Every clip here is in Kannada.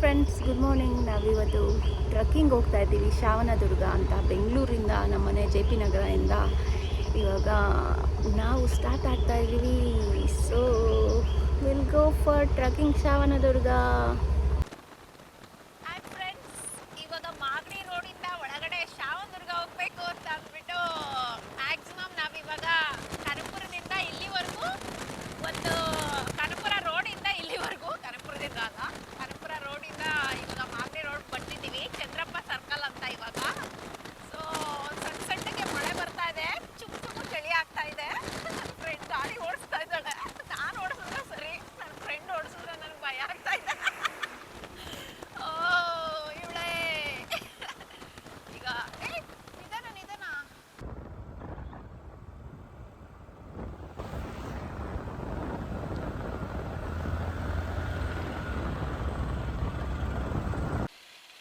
ಫ್ರೆಂಡ್ಸ್ ಗುಡ್ ಮಾರ್ನಿಂಗ್ ನಾವಿವತ್ತು ಟ್ರಕ್ಕಿಂಗ್ ಹೋಗ್ತಾ ಇದ್ದೀವಿ. ಶ್ರಾವಣದುರ್ಗ ಅಂತ. ಬೆಂಗಳೂರಿಂದ ನಮ್ಮನೆ ಜೆ ಪಿ ನಗರದಿಂದ. ಇವಾಗ ನಾವು ಸ್ಟಾರ್ಟ್ ಆಗ್ತಾ ಇದ್ದೀವಿ. So will go for trekking Shravanadurga hi friends ಇವಾಗ ಮಾಗಡಿ ರೋಡಿಂದ ಒಳಗಡೆ ಶಾವನದುರ್ಗ ಹೋಗ್ಬೇಕು ಅಂತ ಅಂದ್ಬಿಟ್ಟು ಮ್ಯಾಕ್ಸಿಮಮ್ ನಾವಿವಾಗ ಕನಕಪುರದಿಂದ ಇಲ್ಲಿವರೆಗೂ ಒಂದು ಕನಕಪುರ ರೋಡಿಂದ ಇಲ್ಲಿವರೆಗೂ ಕನಕಪುರದಿಂದ ಅಲ್ಲ ಕನಕಪುರ ರೋಡಿಂದ ಇವಾಗ ಮಾಗಡಿ ರೋಡ್ ಬಂದಿದ್ದೀವಿ ಚಂದ್ರಪ್ಪ ಸರ್ಕಲ್ ಅಂತ ಇವಾಗ ಸೊ ಸಣ್ಣ ಸಣ್ಣಗೆ ಮಳೆ ಬರ್ತಾ ಇದೆ ಚುಮ್ ಚುಮ್ಮು ಚಳಿ ಆಗ್ತಾ ಇದೆ ನನ್ನ ಫ್ರೆಂಡ್ ಗಾಡಿ ಓಡಿಸ್ತಾ ಇದ್ದಾಳೆ ನಾನು ಓಡಿಸಿದ್ರೆ ಸರಿ ನನ್ನ ಫ್ರೆಂಡ್ ಓಡಿಸಿದ್ರೆ ನನಗೆ ಭಯ ಆಗ್ತಾ ಇದೆ ಓ ಇವಳೇ ಈಗ ಏ ನಿಧಾನ ನಿಧಾನ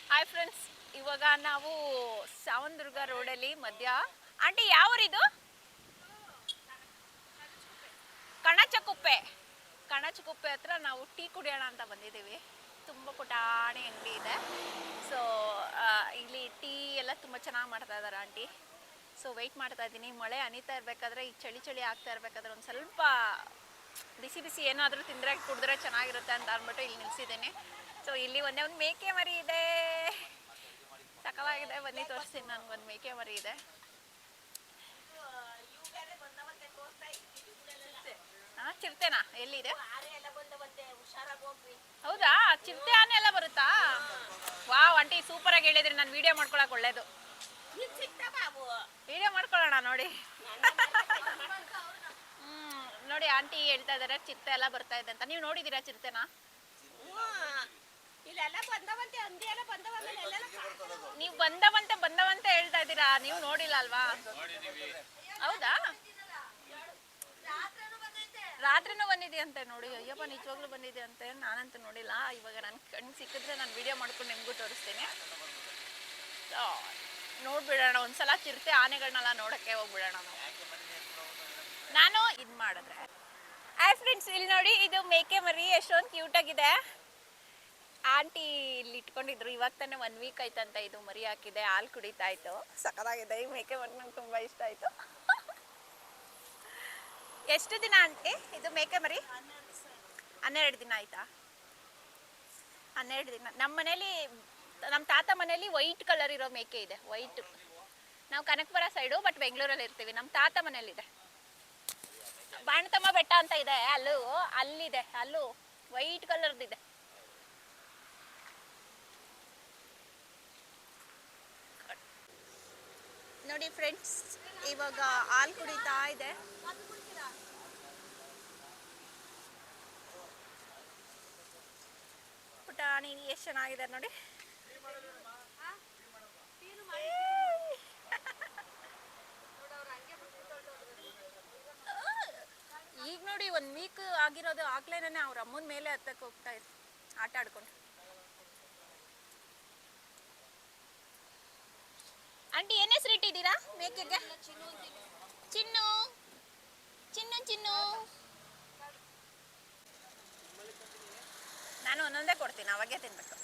ಹಾಯ್ ಫ್ರೆಂಡ್ಸ್ ಇವಾಗ ನಾವು ಸಾವಂದುರ್ಗ ರೋಡಲ್ಲಿ ಮಧ್ಯ. ಆಂಟಿ ಯಾವ ಊರಿದು ಕಣಚಕುಪ್ಪೆ. ಕಣಚಕುಪ್ಪೆ ಹತ್ರ ನಾವು ಟೀ ಕುಡಿಯೋಣ ಅಂತ ಬಂದಿದ್ದೀವಿ. ತುಂಬ ಪುಟಾಣಿ ಅಂಗಡಿ ಇದೆ. ಸೊ ಇಲ್ಲಿ ಟೀ ಎಲ್ಲ ತುಂಬ ಚೆನ್ನಾಗಿ ಮಾಡ್ತಾ ಇದ್ದಾರೆ ಆಂಟಿ. ಸೊ ವೆಯ್ಟ್ ಮಾಡ್ತಾ ಇದ್ದೀನಿ. ಮಳೆ ಅನಿತಾ ಇರಬೇಕಾದ್ರೆ, ಈ ಚಳಿ ಚಳಿ ಆಗ್ತಾ ಇರಬೇಕಾದ್ರೆ ಒಂದು ಸ್ವಲ್ಪ ಬಿಸಿ ಬಿಸಿ ಏನಾದರೂ ತಿಂದರೆ ಕುಡಿದ್ರೆ ಚೆನ್ನಾಗಿರುತ್ತೆ ಅಂತ ಅಂದ್ಬಿಟ್ಟು ಇಲ್ಲಿ ನಿಲ್ಸಿದ್ದೀನಿ. ಸೊ ಇಲ್ಲಿ ಒಂದೇ ಒಂದು ಮೇಕೆ ಮರಿ ಇದೆ. ಸಕಲಾಗಿದೆ ಬನ್ನಿ ತೋರಿಸ್ತೀನಿ ನನಗೆ ಒಂದು ಮೇಕೆ ಮರಿ ಇದೆ. ಹಾ ಚಿರತೆನಾ ಎಲ್ಲಿದೆ? ಹೌದಾ? ಚಿರತೆ ಆನೆ ಎಲ್ಲ ಬರುತ್ತಾ? ವಾ ಆಂಟಿ ಸೂಪರ್ ಆಗಿ ಹೇಳಿದ್ರಿ. ನಾನು ವಿಡಿಯೋ ಮಾಡ್ಕೊಳಕ್ ಒಳ್ಳೇದು. ವಿಡಿಯೋ ಮಾಡ್ಕೊಳ್ಳೋಣ ನೋಡಿ. ಹ್ಮ್, ನೋಡಿ ಆಂಟಿ ಹೇಳ್ತಾ ಇದಾರೆ ಚಿರತೆ ಎಲ್ಲ ಬರ್ತಾ ಇದೆ ಅಂತ. ನೀವು ನೋಡಿದೀರಾ ಚಿರತೆನಾ ಇಲ್ಲೆಲ್ಲ ಬಂದವಂತೆ ಹಂದಿ ಎಲ್ಲ ಬಂದವಂತೆ ಎಲ್ಲೆಲ್ಲ ನೀವು ಬಂದವಂತೆ ಬಂದವಂತೆ ಹೇಳ್ತಾ ಇದ್ದೀರಾ? ನೀವು ನೋಡಿಲ್ಲ ಅಲ್ವಾ? ಹೌದಾ? ರಾತ್ರಿನೂ ಬಂದಿದೆಯಂತೆ ನೋಡಿ. ಅಯ್ಯಪ್ಪ, ನಿಜವಾಗ್ಲೂ ಬಂದಿದೆ ಅಂತೆ ನಾನಂತೂ ನೋಡಿಲ್ಲ. ಇವಾಗ ನನ್ನ ಕಣ್ಣು ಸಿಕ್ಕಿದ್ರೆ ನಾನು ವಿಡಿಯೋ ಮಾಡ್ಕೊಂಡು ನಿಮಗೂ ತೋರಿಸ್ತೀನಿ. ನೋಡ್ಬಿಡೋಣ. ಒಂದ್ಸಲ ಚಿರತೆ ಆನೆಗಳನ್ನೆಲ್ಲ ನೋಡಕ್ಕೆ ಹೋಗ್ಬಿಡೋಣ ನಾವು. ನಾನು ಇದು ಮಾಡಿದ್ರೆ. ಹಾಯ್ ಫ್ರೆಂಡ್ಸ್ ಇಲ್ಲಿ ನೋಡಿ, ಇದು ಮೇಕೆ ಮರಿ. ಎಷ್ಟೊಂದು ಕ್ಯೂಟ್ ಆಗಿದೆ. ಆಂಟಿ ಇಲ್ಲಿ ಇಟ್ಕೊಂಡಿದ್ರು. ಇವಾಗ ತಾನೇ ಒನ್ ವೀಕ್ ಆಯ್ತಂತ ಇದು ಮರಿ ಹಾಕಿದೆ ಹಾಲು ಕುಡಿತಾ ಇತ್ತು ಸಖತ್ತಾಗಿದೆ. ಈ ಮೇಕೆ ಮರಿ ನಂಗೆ ತುಂಬ ಇಷ್ಟ ಆಯ್ತು. ಎಷ್ಟು ದಿನ ಆಂಟಿ? ಇದು ಮೇಕೆ ಮರಿ? ಹನ್ನೆರಡು ದಿನ ಆಯ್ತಾ? ಹನ್ನೆರಡು ದಿನ. ನಮ್ಮ ಮನೇಲಿ ನಮ್ಮ ತಾತ ಮನೇಲಿ ವೈಟ್ ಕಲರ್ ಇರೋ ಮೇಕೆ ಇದೆ ವೈಟ್ ನಾವು ಕನಕಪುರ ಸೈಡು ಬಟ್ ಬೆಂಗಳೂರಲ್ಲಿ ಇರ್ತೀವಿ. ನಮ್ಮ ತಾತ ಮನೇಲಿದೆ. ಬಾಣತಮ್ಮ ಬೆಟ್ಟ ಅಂತ ಇದೆ ಅಲ್ಲೂ ಅಲ್ಲಿದೆ ಅಲ್ಲೂ. ವೈಟ್ ಕಲರ್ದಿದೆ ನೋಡಿ ಫ್ರೆಂಡ್ಸ್, ಇವಾಗ ಹಾಲು ಕುಡಿತಾ ಇದೆ. ಪುಟಾಣಿ ಎಷ್ಟು ಚೆನ್ನಾಗಿದೆ ನೋಡಿ. ಈಗ ನೋಡಿ, ಒಂದು ವೀಕ್ ಆಗಿರೋದು ಆಗ್ಲೇನೆ ಅವ್ರ ಅಮ್ಮನ ಮೇಲೆ ಹತ್ತಕ್ಕೆ ಹೋಗ್ತಾ ಇದ್ರು. ಆಟ ಆಡ್ಕೊಂಡು. ಆಂಟಿ ಏನ್ ಹೆಸರು ಇಟ್ಟಿದ್ದೀರಾ? ಮೇಕೆಗೆ. ಚಿನ್ನು. ಚಿನ್ನು ಚಿನ್ನು. ನಾನು ಒಂದೊಂದೇ ಕೊಡ್ತೀನಿ ಅವಾಗೆ ತಿನ್ಬೇಕು.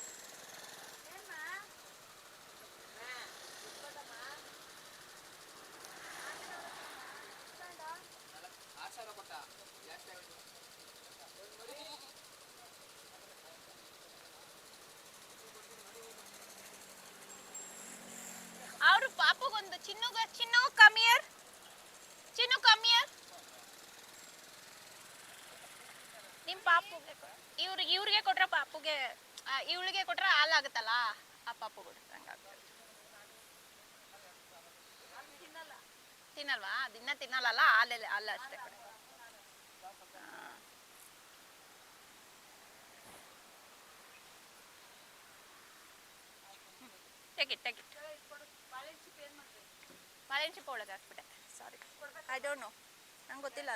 ಕೊಟ್ರೆ ಪಾಪುಗೆ ಇವಳಿಗೆ ಕೊಟ್ರೆ ಹಾಲಾಗುತ್ತಲ್ಲ ಆ ಪಾಪು ಕೊಟ್ರೆ ಹಂಗಾಗುತ್ತೆ ತಿನ್ನಲ್ವಾ ದಿನ ತಿನ್ನಲ್ಲ ಹಾಲೆಲ್ಲ ಹಾಲು ಅಷ್ಟೇ ಕೊಡಿ ಟೆಕಿಟ್ ಟೆಕಿಟ್ ಬಾಳೆಹಣ್ಣು ಚಿಪ್ಪ ಒಳಗೆ ಹಾಕ್ಬಿಟ್ಟೆ ಸಾರಿ ಐ ಡೋಂಟ್ ನೋ ನಂಗೆ ಗೊತ್ತಿಲ್ಲ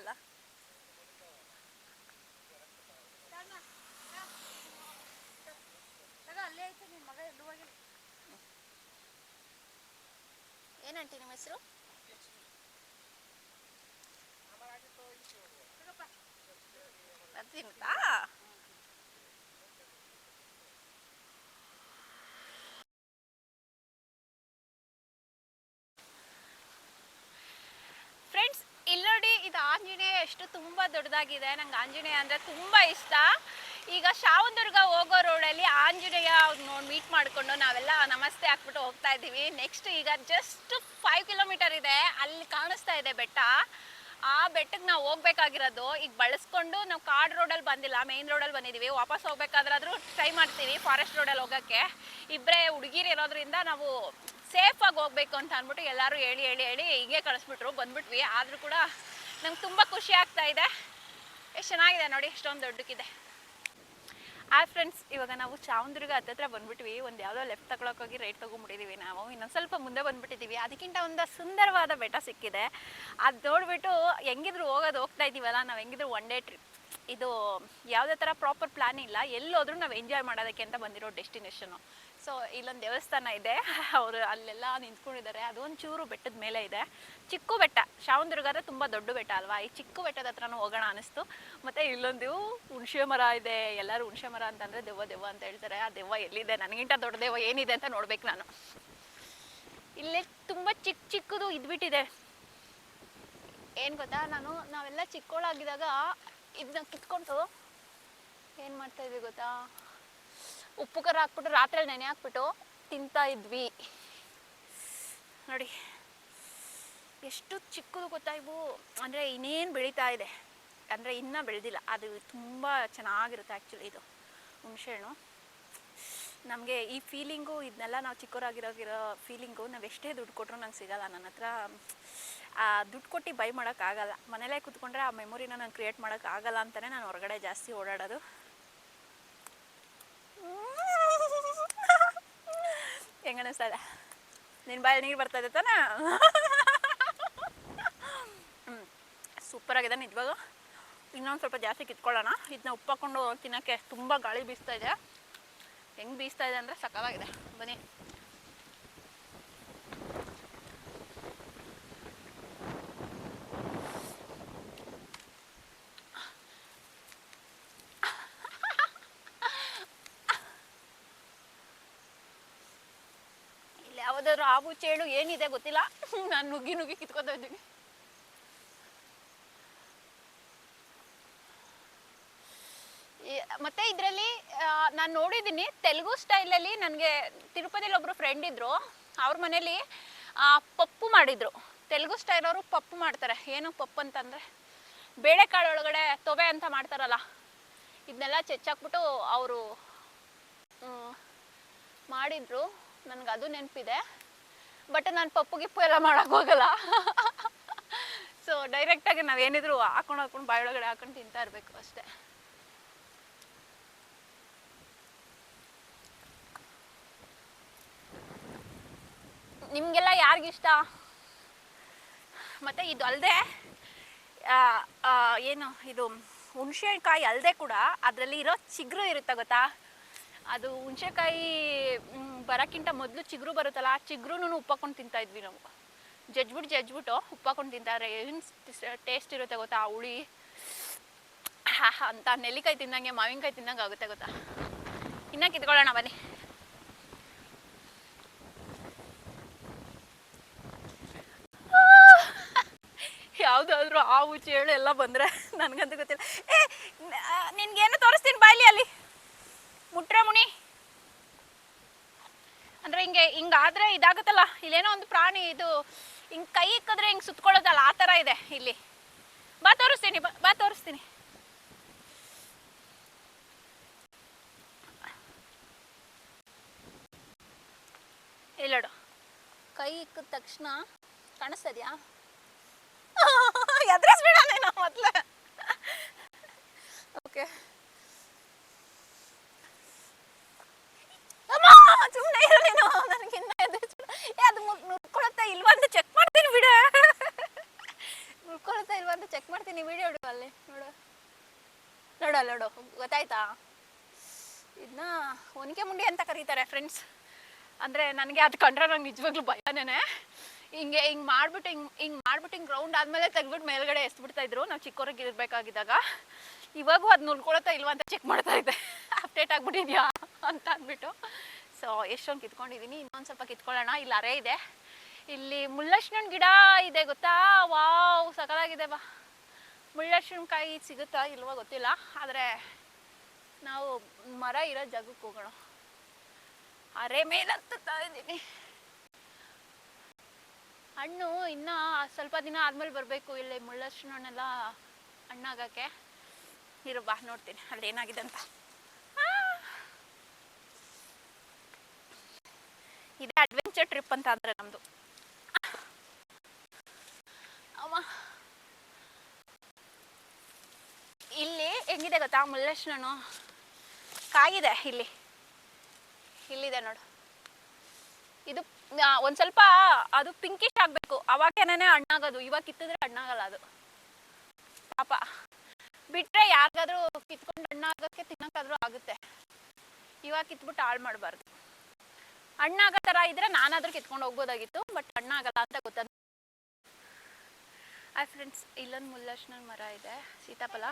ಅಲ್ಲೇ ಐತೆ ನಿನ್ನ ಮಗ ಎಲ್ಲೂ ಹೋಗಿಲ್ಲ. ಏನಂಟಿ ನಿಮ್ಮ ಹೆಸರು? ಬರ್ತೀನಿಗಾ ಫ್ರೆಂಡ್ಸ್ ಇಲ್ಲಿ ನೋಡಿ, ಇದು ಆಂಜನೇಯ ಎಷ್ಟು ತುಂಬಾ ದೊಡ್ಡದಾಗಿದೆ. ನಂಗೆ ಆಂಜನೇಯ ಅಂದರೆ ತುಂಬ ಇಷ್ಟ. ಈಗ ಶಾವಂದುರ್ಗ ಹೋಗೋ ರೋಡಲ್ಲಿ ಆಂಜನೇಯ ನೋಡಿ ಮೀಟ್ ಮಾಡಿಕೊಂಡು ನಾವೆಲ್ಲ ನಮಸ್ತೆ ಹಾಕ್ಬಿಟ್ಟು ಹೋಗ್ತಾ ಇದ್ದೀವಿ. ನೆಕ್ಸ್ಟ್ ಈಗ ಜಸ್ಟ್ ಫೈವ್ ಕಿಲೋಮೀಟರ್ ಇದೆ. ಅಲ್ಲಿ ಕಾಣಿಸ್ತಾ ಇದೆ ಬೆಟ್ಟ. ಆ ಬೆಟ್ಟಕ್ಕೆ ನಾವು ಹೋಗ್ಬೇಕಾಗಿರೋದು. ಈಗ ಬಳಸ್ಕೊಂಡು ನಾವು ಕಾಡು ರೋಡಲ್ಲಿ ಬಂದಿಲ್ಲ ಮೇನ್ ರೋಡಲ್ಲಿ ಬಂದಿದ್ದೀವಿ ವಾಪಸ್ ಹೋಗ್ಬೇಕಾದ್ರಾದ್ರೂ ಟ್ರೈ ಮಾಡ್ತೀವಿ ಫಾರೆಸ್ಟ್ ರೋಡಲ್ಲಿ ಹೋಗೋಕ್ಕೆ. ಇಬ್ಬರೇ ಹುಡುಗಿರು ಇರೋದ್ರಿಂದ ನಾವು ಸೇಫಾಗಿ ಹೋಗ್ಬೇಕು ಅಂತ ಅಂದ್ಬಿಟ್ಟು ಎಲ್ಲರೂ ಹೇಳಿ ಹೇಳಿ ಹೇಳಿ ಹೀಗೆ ಕಳಿಸ್ಬಿಟ್ರು, ಬಂದ್ಬಿಟ್ವಿ. ಆದರೂ ಕೂಡ ನಂಗೆ ತುಂಬ ಖುಷಿ ಆಗ್ತಾ ಇದೆ. ಎಷ್ಟು ಚೆನ್ನಾಗಿದೆ ನೋಡಿ ಇಷ್ಟೊಂದು ದೊಡ್ಡಕ್ಕಿದೆ. ಆ ಫ್ರೆಂಡ್ಸ್ ಇವಾಗ ನಾವು ಚಾವಂದುರ್ಗ ಹತ್ತತ್ರ ಬಂದ್ಬಿಟ್ವಿ. ಒಂದು ಯಾವುದೋ ಲೆಫ್ಟ್ ತಗೊಳಕ್ ಹೋಗಿ ರೈಟ್ ತೊಗೊಂಡ್ಬಿಟ್ಟಿದ್ದೀವಿ ನಾವು. ಇನ್ನೊಂದು ಸ್ವಲ್ಪ ಮುಂದೆ ಬಂದ್ಬಿಟ್ಟಿದ್ದೀವಿ ಅದಕ್ಕಿಂತ ಒಂದು ಸುಂದರವಾದ ಬೆಟ್ಟ ಸಿಕ್ಕಿದೆ. ಅದು ನೋಡಿಬಿಟ್ಟು ಹೆಂಗಿದ್ರು ಹೋಗೋದು ಹೋಗ್ತಾ ಇದ್ದೀವಲ್ಲ ನಾವು ಹೆಂಗಿದ್ರು ಒನ್ ಡೇ ಟ್ರಿಪ್ ಇದು ಯಾವುದೇ ಥರ ಪ್ರಾಪರ್ ಪ್ಲ್ಯಾನ್ ಇಲ್ಲ. ಎಲ್ಲೋದ್ರೂ ನಾವು ಎಂಜಾಯ್ ಮಾಡೋದಕ್ಕೆ ಅಂತ ಬಂದಿರೋ ಡೆಸ್ಟಿನೇಷನು ಸೊ ಇಲ್ಲೊಂದು ದೇವಸ್ಥಾನ ಇದೆ. ಅವರು ಅಲ್ಲೆಲ್ಲ ನಿಂತ್ಕೊಂಡಿದ್ದಾರೆ. ಅದೊಂದು ಚೂರು ಬೆಟ್ಟದ ಮೇಲೆ ಇದೆ. ಚಿಕ್ಕ ಬೆಟ್ಟ. ಶಾವಂದುರ್ಗ ಅಂದರೆ ತುಂಬ ದೊಡ್ಡ ಬೆಟ್ಟ ಅಲ್ವಾ? ಈ ಚಿಕ್ಕ ಬೆಟ್ಟದ ಹತ್ರನೂ ಹೋಗೋಣ ಅನಿಸ್ತು. ಮತ್ತು ಇಲ್ಲೊಂದು ಹುಣಸೆ ಮರ ಇದೆ. ಎಲ್ಲರೂ ಹುಣಸೆ ಮರ ಅಂತಂದರೆ ದೆವ್ವ ದೆವ್ವ ಅಂತ ಹೇಳ್ತಾರೆ. ಆ ದೆವ್ವ ಎಲ್ಲಿದೆ? ನನಗಿಂತ ದೊಡ್ಡ ದೆವ್ವ ಏನಿದೆ ಅಂತ ನೋಡ್ಬೇಕು ನಾನು. ಇಲ್ಲೇ ತುಂಬ ಚಿಕ್ಕ ಚಿಕ್ಕದು ಇದ್ಬಿಟ್ಟಿದೆ. ಏನು ಗೊತ್ತಾ? ನಾನು ನಾವೆಲ್ಲ ಚಿಕ್ಕವಳಾಗಿದ್ದಾಗ ಇದನ್ನ ಕಿತ್ಕೊಂಡು ಏನು ಮಾಡ್ತಾ ಇದ್ವಿ ಗೊತ್ತಾ? ಉಪ್ಪು ಖಾರ ಹಾಕ್ಬಿಟ್ಟು ರಾತ್ರಿ ನೆನೆ ಹಾಕ್ಬಿಟ್ಟು ತಿಂತಾ ಇದ್ವಿ. ನೋಡಿ, ಎಷ್ಟು ಚಿಕ್ಕದು ಗೊತ್ತಾ ಇವು? ಅಂದರೆ ಇನ್ನೇನು ಬೆಳೀತಾ ಇದೆ. ಅಂದರೆ ಇನ್ನೂ ಬೆಳೆದಿಲ್ಲ. ಅದು ತುಂಬ ಚೆನ್ನಾಗಿರುತ್ತೆ ಆ್ಯಕ್ಚುಲಿ ಇದು. ಹುಣಸೆಹಣ್ಣು. ನಮಗೆ ಈ ಫೀಲಿಂಗು ಇದನ್ನೆಲ್ಲ ನಾವು ಚಿಕ್ಕವರಾಗಿರೋಗಿರೋ ಫೀಲಿಂಗು ನಾವು ಎಷ್ಟೇ ದುಡ್ಡು ಕೊಟ್ಟರು ನಂಗೆ ಸಿಗಲ್ಲ. ನನ್ನ ಹತ್ರ ದುಡ್ಡು ಕೊಟ್ಟು ಬೈ ಮಾಡೋಕ್ಕಾಗಲ್ಲ ಮನೇಲೇ ಕೂತ್ಕೊಂಡ್ರೆ ಆ ಮೆಮೊರಿನ ನಾನು ಕ್ರಿಯೇಟ್ ಮಾಡೋಕ್ಕಾಗಲ್ಲ ಅಂತಲೇ ನಾನು ಹೊರಗಡೆ ಜಾಸ್ತಿ ಓಡಾಡೋದು. ಹೆಂಗ ಅನಿಸ್ತದೆ ನಿನ್ನ ಬಾಯಲ್ಲಿ ನೀರು ಬರ್ತಾ ಇದೆ ತಾನೇ? ಹ್ಞೂ ಸೂಪರಾಗಿದೆ ನಿಜವಾಗ ಇನ್ನೊಂದು ಸ್ವಲ್ಪ ಜಾಸ್ತಿ ಕಿತ್ಕೊಳ್ಳೋಣ. ಇದನ್ನ ಉಪ್ಪಾಕೊಂಡು ತಿನ್ನೋಕ್ಕೆ ತುಂಬ ಗಾಳಿ ಬೀಸ್ತಾ ಇದೆ. ಹೆಂಗೆ ಬೀಸ್ತಾ ಇದೆ ಅಂದರೆ ಸಕಾಲಾಗಿದೆ ಬನ್ನಿ ಇಲ್ಲಿ ಯಾವುದಾದ್ರು ಹಾವು ಚೇಳು ಏನಿದೆ ಗೊತ್ತಿಲ್ಲ. ನಾನು ನುಗ್ಗಿ ನುಗ್ಗಿ ಕಿತ್ಕೊತಾ ಇದ್ದೀನಿ. ಮತ್ತೆ ಇದರಲ್ಲಿ ನಾನು ನೋಡಿದ್ದೀನಿ, ತೆಲುಗು ಸ್ಟೈಲಲ್ಲಿ ನನಗೆ ತಿರುಪತಿಯಲ್ಲಿ ಒಬ್ಬರು ಫ್ರೆಂಡ್ ಇದ್ರು. ಅವ್ರ ಮನೇಲಿ ಪಪ್ಪು ಮಾಡಿದ್ರು. ತೆಲುಗು ಸ್ಟೈಲ್ ಅವರು ಪಪ್ಪು ಮಾಡ್ತಾರೆ. ಏನು ಪಪ್ಪು ಅಂತಂದರೆ, ಬೇಳೆಕಾಳು ಒಳಗಡೆ ತೊವೆ ಅಂತ ಮಾಡ್ತಾರಲ್ಲ ಇದನ್ನೆಲ್ಲ ಚೆಚ್ಚಾಕ್ಬಿಟ್ಟು ಅವರು ಮಾಡಿದ್ರು. ನನಗೆ ಅದು ನೆನಪಿದೆ. ಬಟ್ ನಾನು ಪಪ್ಪು ಗಿಪ್ಪು ಎಲ್ಲ ಮಾಡೋಕೆ ಹೋಗಲ್ಲ. ಸೊ ಡೈರೆಕ್ಟಾಗಿ ನಾವೇನಿದ್ರು ಹಾಕೊಂಡು ಹಾಕೊಂಡು ಬಾಯೊಳಗಡೆ ಹಾಕೊಂಡು ತಿಂತಾ ಇರಬೇಕು ಅಷ್ಟೇ. ನಿಮಗೆಲ್ಲ ಯಾರಿಗಿಷ್ಟ? ಮತ್ತೆ ಇದು ಅಲ್ಲದೆ ಏನು, ಇದು ಹುಣಸೆಕಾಯಿ ಅಲ್ಲದೆ ಕೂಡ ಅದರಲ್ಲಿ ಇರೋ ಚಿಗ್ರು ಇರುತ್ತೆ ಗೊತ್ತಾ? ಅದು ಹುಣಸೆಕಾಯಿ ಬರೋಕ್ಕಿಂತ ಮೊದಲು ಚಿಗುರು ಬರುತ್ತಲ್ಲ, ಆ ಚಿಗುರುನು ಉಪ್ಪಾಕೊಂಡು ತಿಂತಾ ಇದ್ವಿ ನಾವು. ಜಜ್ಬಿಟ್ಟು ಜಜ್ಬಿಟ್ಟು ಉಪ್ಪಾಕೊಂಡು ತಿಂತಾರೆ. ಏನು ಟೇಸ್ಟ್ ಇರುತ್ತೆ ಗೊತ್ತಾ? ಆ ಹುಳಿ. ಅಂತ ನೆಲ್ಲಿಕಾಯಿ ತಿಂದಂಗೆ, ಮಾವಿನಕಾಯಿ ತಿಂದಂಗೆ ಆಗುತ್ತೆ ಗೊತ್ತಾ? ಇನ್ನ ಕಿತ್ಕೊಳ್ಳೋಣ, ಬನ್ನಿ. ಯಾವುದಾದ್ರೂ ಹಾವು ಹೇಳು, ಎಲ್ಲ ಬಂದರೆ. ನನಗಂತೂ ಗೊತ್ತಿಲ್ಲ. ಏ ನಿನ್ಗೇನು ತೋರಿಸ್ತೀನಿ ಬಾಯ್ಲಿ ಅಲ್ಲಿ. ಮುಟ್ರೆ ಮುನಿ ಅಂದ್ರೆ ಹಿಂಗೆ ಹಿಂಗಾದ್ರೆ ಇದಾಗುತ್ತಲ್ಲ, ಇಲ್ಲೇನೋ ಒಂದು ಪ್ರಾಣಿ ಇದು, ಹಿಂಗೆ ಕೈ ಇಕ್ಕಿದ್ರೆ ಹಿಂಗೆ ಸುತ್ಕೊಳ್ಳೋದಲ್ಲ, ಆ ತರ ಇದೆ ಇಲ್ಲಿ. ಬಾ ತೋರಿಸ್ತೀನಿ ಬಾ ತೋರಿಸ್ತೀನಿ. ಇಲ್ಲಡು ಕೈ ಇಕ್ಕಿದ ತಕ್ಷಣ ಕಾಣಿಸ್ತದ್ಯಾ ಎದ್ರಿಸ್ಬೇಡ ನೀನು ಮೊದ್ಲು ಓಕೆ ಸುಮ್ಮನೆ ಇರು ನೀನು ನನಗಿನ್ನ ಎದುರಿಸ್ಬೇಡ ಏ ಅದು ಮುರ್- ನುರ್ಕೊಳತ್ತಾ ಇಲ್ವಾ ಅಂತ ಚೆಕ್ ಮಾಡ್ತೀನಿ ಬಿಡ ನುರ್ಕೊಳತ್ತಾ ಇಲ್ವಾ ಅಂತ ಚೆಕ್ ಮಾಡ್ತೀನಿ ವಿಡಿಯೋ ಇಡು ಅಲ್ಲಿ ನೋಡು ನೋಡು ಅಲ್ಲಿ ಗೊತ್ತಾಯ್ತಾ? ಇದನ್ನ ಒನಕೆ ಮುಂಡಿ ಅಂತ ಕರೀತಾರೆ ಫ್ರೆಂಡ್ಸ್ ಅಂದರೆ ನನಗೆ ಅದು ಕಂಡ್ರೆ ನಂಗೆ ನಿಜವಾಗ್ಲೂ ಭಯನೇ. ಹಿಂಗೆ ಹಿಂಗೆ ಮಾಡ್ಬಿಟ್ಟು ಹಿಂಗೆ ಹಿಂಗೆ ಮಾಡ್ಬಿಟ್ಟು ಹಿಂಗೆ ರೌಂಡ್ ಆದಮೇಲೆ ತೆಗ್ಬಿಟ್ಟು ಮೇಲ್ಗಡೆ ಎಸ್ಬಿಡ್ತಾ ಇದ್ರು. ನಾವು ಚಿಕ್ಕವ್ರಿಗೆ ಇರಬೇಕಾಗಿದ್ದಾಗ. ಇವಾಗೂ ಅದು ನುಲ್ಕೊಳತ್ತಾ ಇಲ್ವಾ ಅಂತ ಚೆಕ್ ಮಾಡ್ತಾ ಇದ್ದೆ. ಅಪ್ಡೇಟ್ ಆಗ್ಬಿಟ್ಟಿದ್ಯಾ ಅಂತ ಅಂದ್ಬಿಟ್ಟು. ಸೊ ಎಷ್ಟೊಂದು ಕಿತ್ಕೊಂಡಿದ್ದೀನಿ ಇನ್ನೊಂದು ಸ್ವಲ್ಪ ಕಿತ್ಕೊಳ್ಳೋಣ. ಇಲ್ಲಿ ಅರೆ ಇದೆ. ಇಲ್ಲಿ ಮುಳ್ಳಶ್ನನ್ ಗಿಡ ಇದೆ, ಗೊತ್ತಾ? ವಾವ್ ಸಕಲಾಗಿದೆ ಬಾ. ಮುಳ್ಳಶ್ರಮಕಾಯಿ ಸಿಗುತ್ತಾ ಇಲ್ವೋ ಗೊತ್ತಿಲ್ಲ, ಆದರೆ ನಾವು ಮರ ಇರೋ ಜಾಗಕ್ಕೆ ಹೋಗೋಣ. ಅರೆ ಮೇಲಂತ ಹತ್ತುತ್ತಾ ಹಣ್ಣು ಇನ್ನ ಸ್ವಲ್ಪ ದಿನ ಆದ್ಮೇಲೆ ಬರಬೇಕು, ಇಲ್ಲಿ ಮುಳ್ಳಶ್ರನ ಹಣ್ಣೆಲ್ಲ ಹಣ್ಣಾಗಕ್ಕೆ. ಇರು ಬಾ, ನೋಡ್ತೀನಿ ಅಲ್ಲಿ ಏನಾಗಿದೆ ಅಂತ ಇದೆ ಅಡ್ವೆಂಚರ್ ಟ್ರಿಪ್ ಅಂತ ಅಂದ್ರೆ ನಮ್ದು ಅಮ್ಮ ಇಲ್ಲಿ ಹೆಂಗಿದೆ ಗೊತ್ತಾ? ಮುಳ್ಳಶ್ರನು ಕಾಯಿದೆ ಇಲ್ಲಿ. ಇಲ್ಲಿದೆ ನೋಡು. ಇದು ಒಂದು ಸ್ವಲ್ಪ ಅದು ಪಿಂಕಿಶ್ ಆಗ್ಬೇಕು. ಅವಾಗೇನೇ ಹಣ್ಣಾಗೋದು. ಇವಾಗ ಕಿತ್ತಿದ್ರೆ ಹಣ್ಣಾಗಲ್ಲ ಅದು. ಪಾಪ. ಬಿಟ್ರೆ ಯಾರಿಗಾದ್ರೂ ಕಿತ್ಕೊಂಡು ಹಣ್ಣಾಗಕ್ಕೆ ತಿನ್ನೋಕ್ಕಾದ್ರೂ ಆಗುತ್ತೆ. ಇವಾಗ ಕಿತ್ಬಿಟ್ಟು ಹಾಳು ಮಾಡಬಾರ್ದು. ಹಣ್ಣಾಗೋ ಥರ ಇದ್ರೆ ನಾನಾದ್ರೂ ಕಿತ್ಕೊಂಡು ಹೋಗ್ಬೋದಾಗಿತ್ತು, ಬಟ್ ಹಣ್ಣಾಗಲ್ಲ ಅಂತ ಗೊತ್ತಾದ ಹಾಯ್ ಫ್ರೆಂಡ್ಸ್ ಇಲ್ಲೊಂದು ಮುಲ್ಲಶ್ನ ಮರ ಇದೆ. ಸೀತಾಫಲ.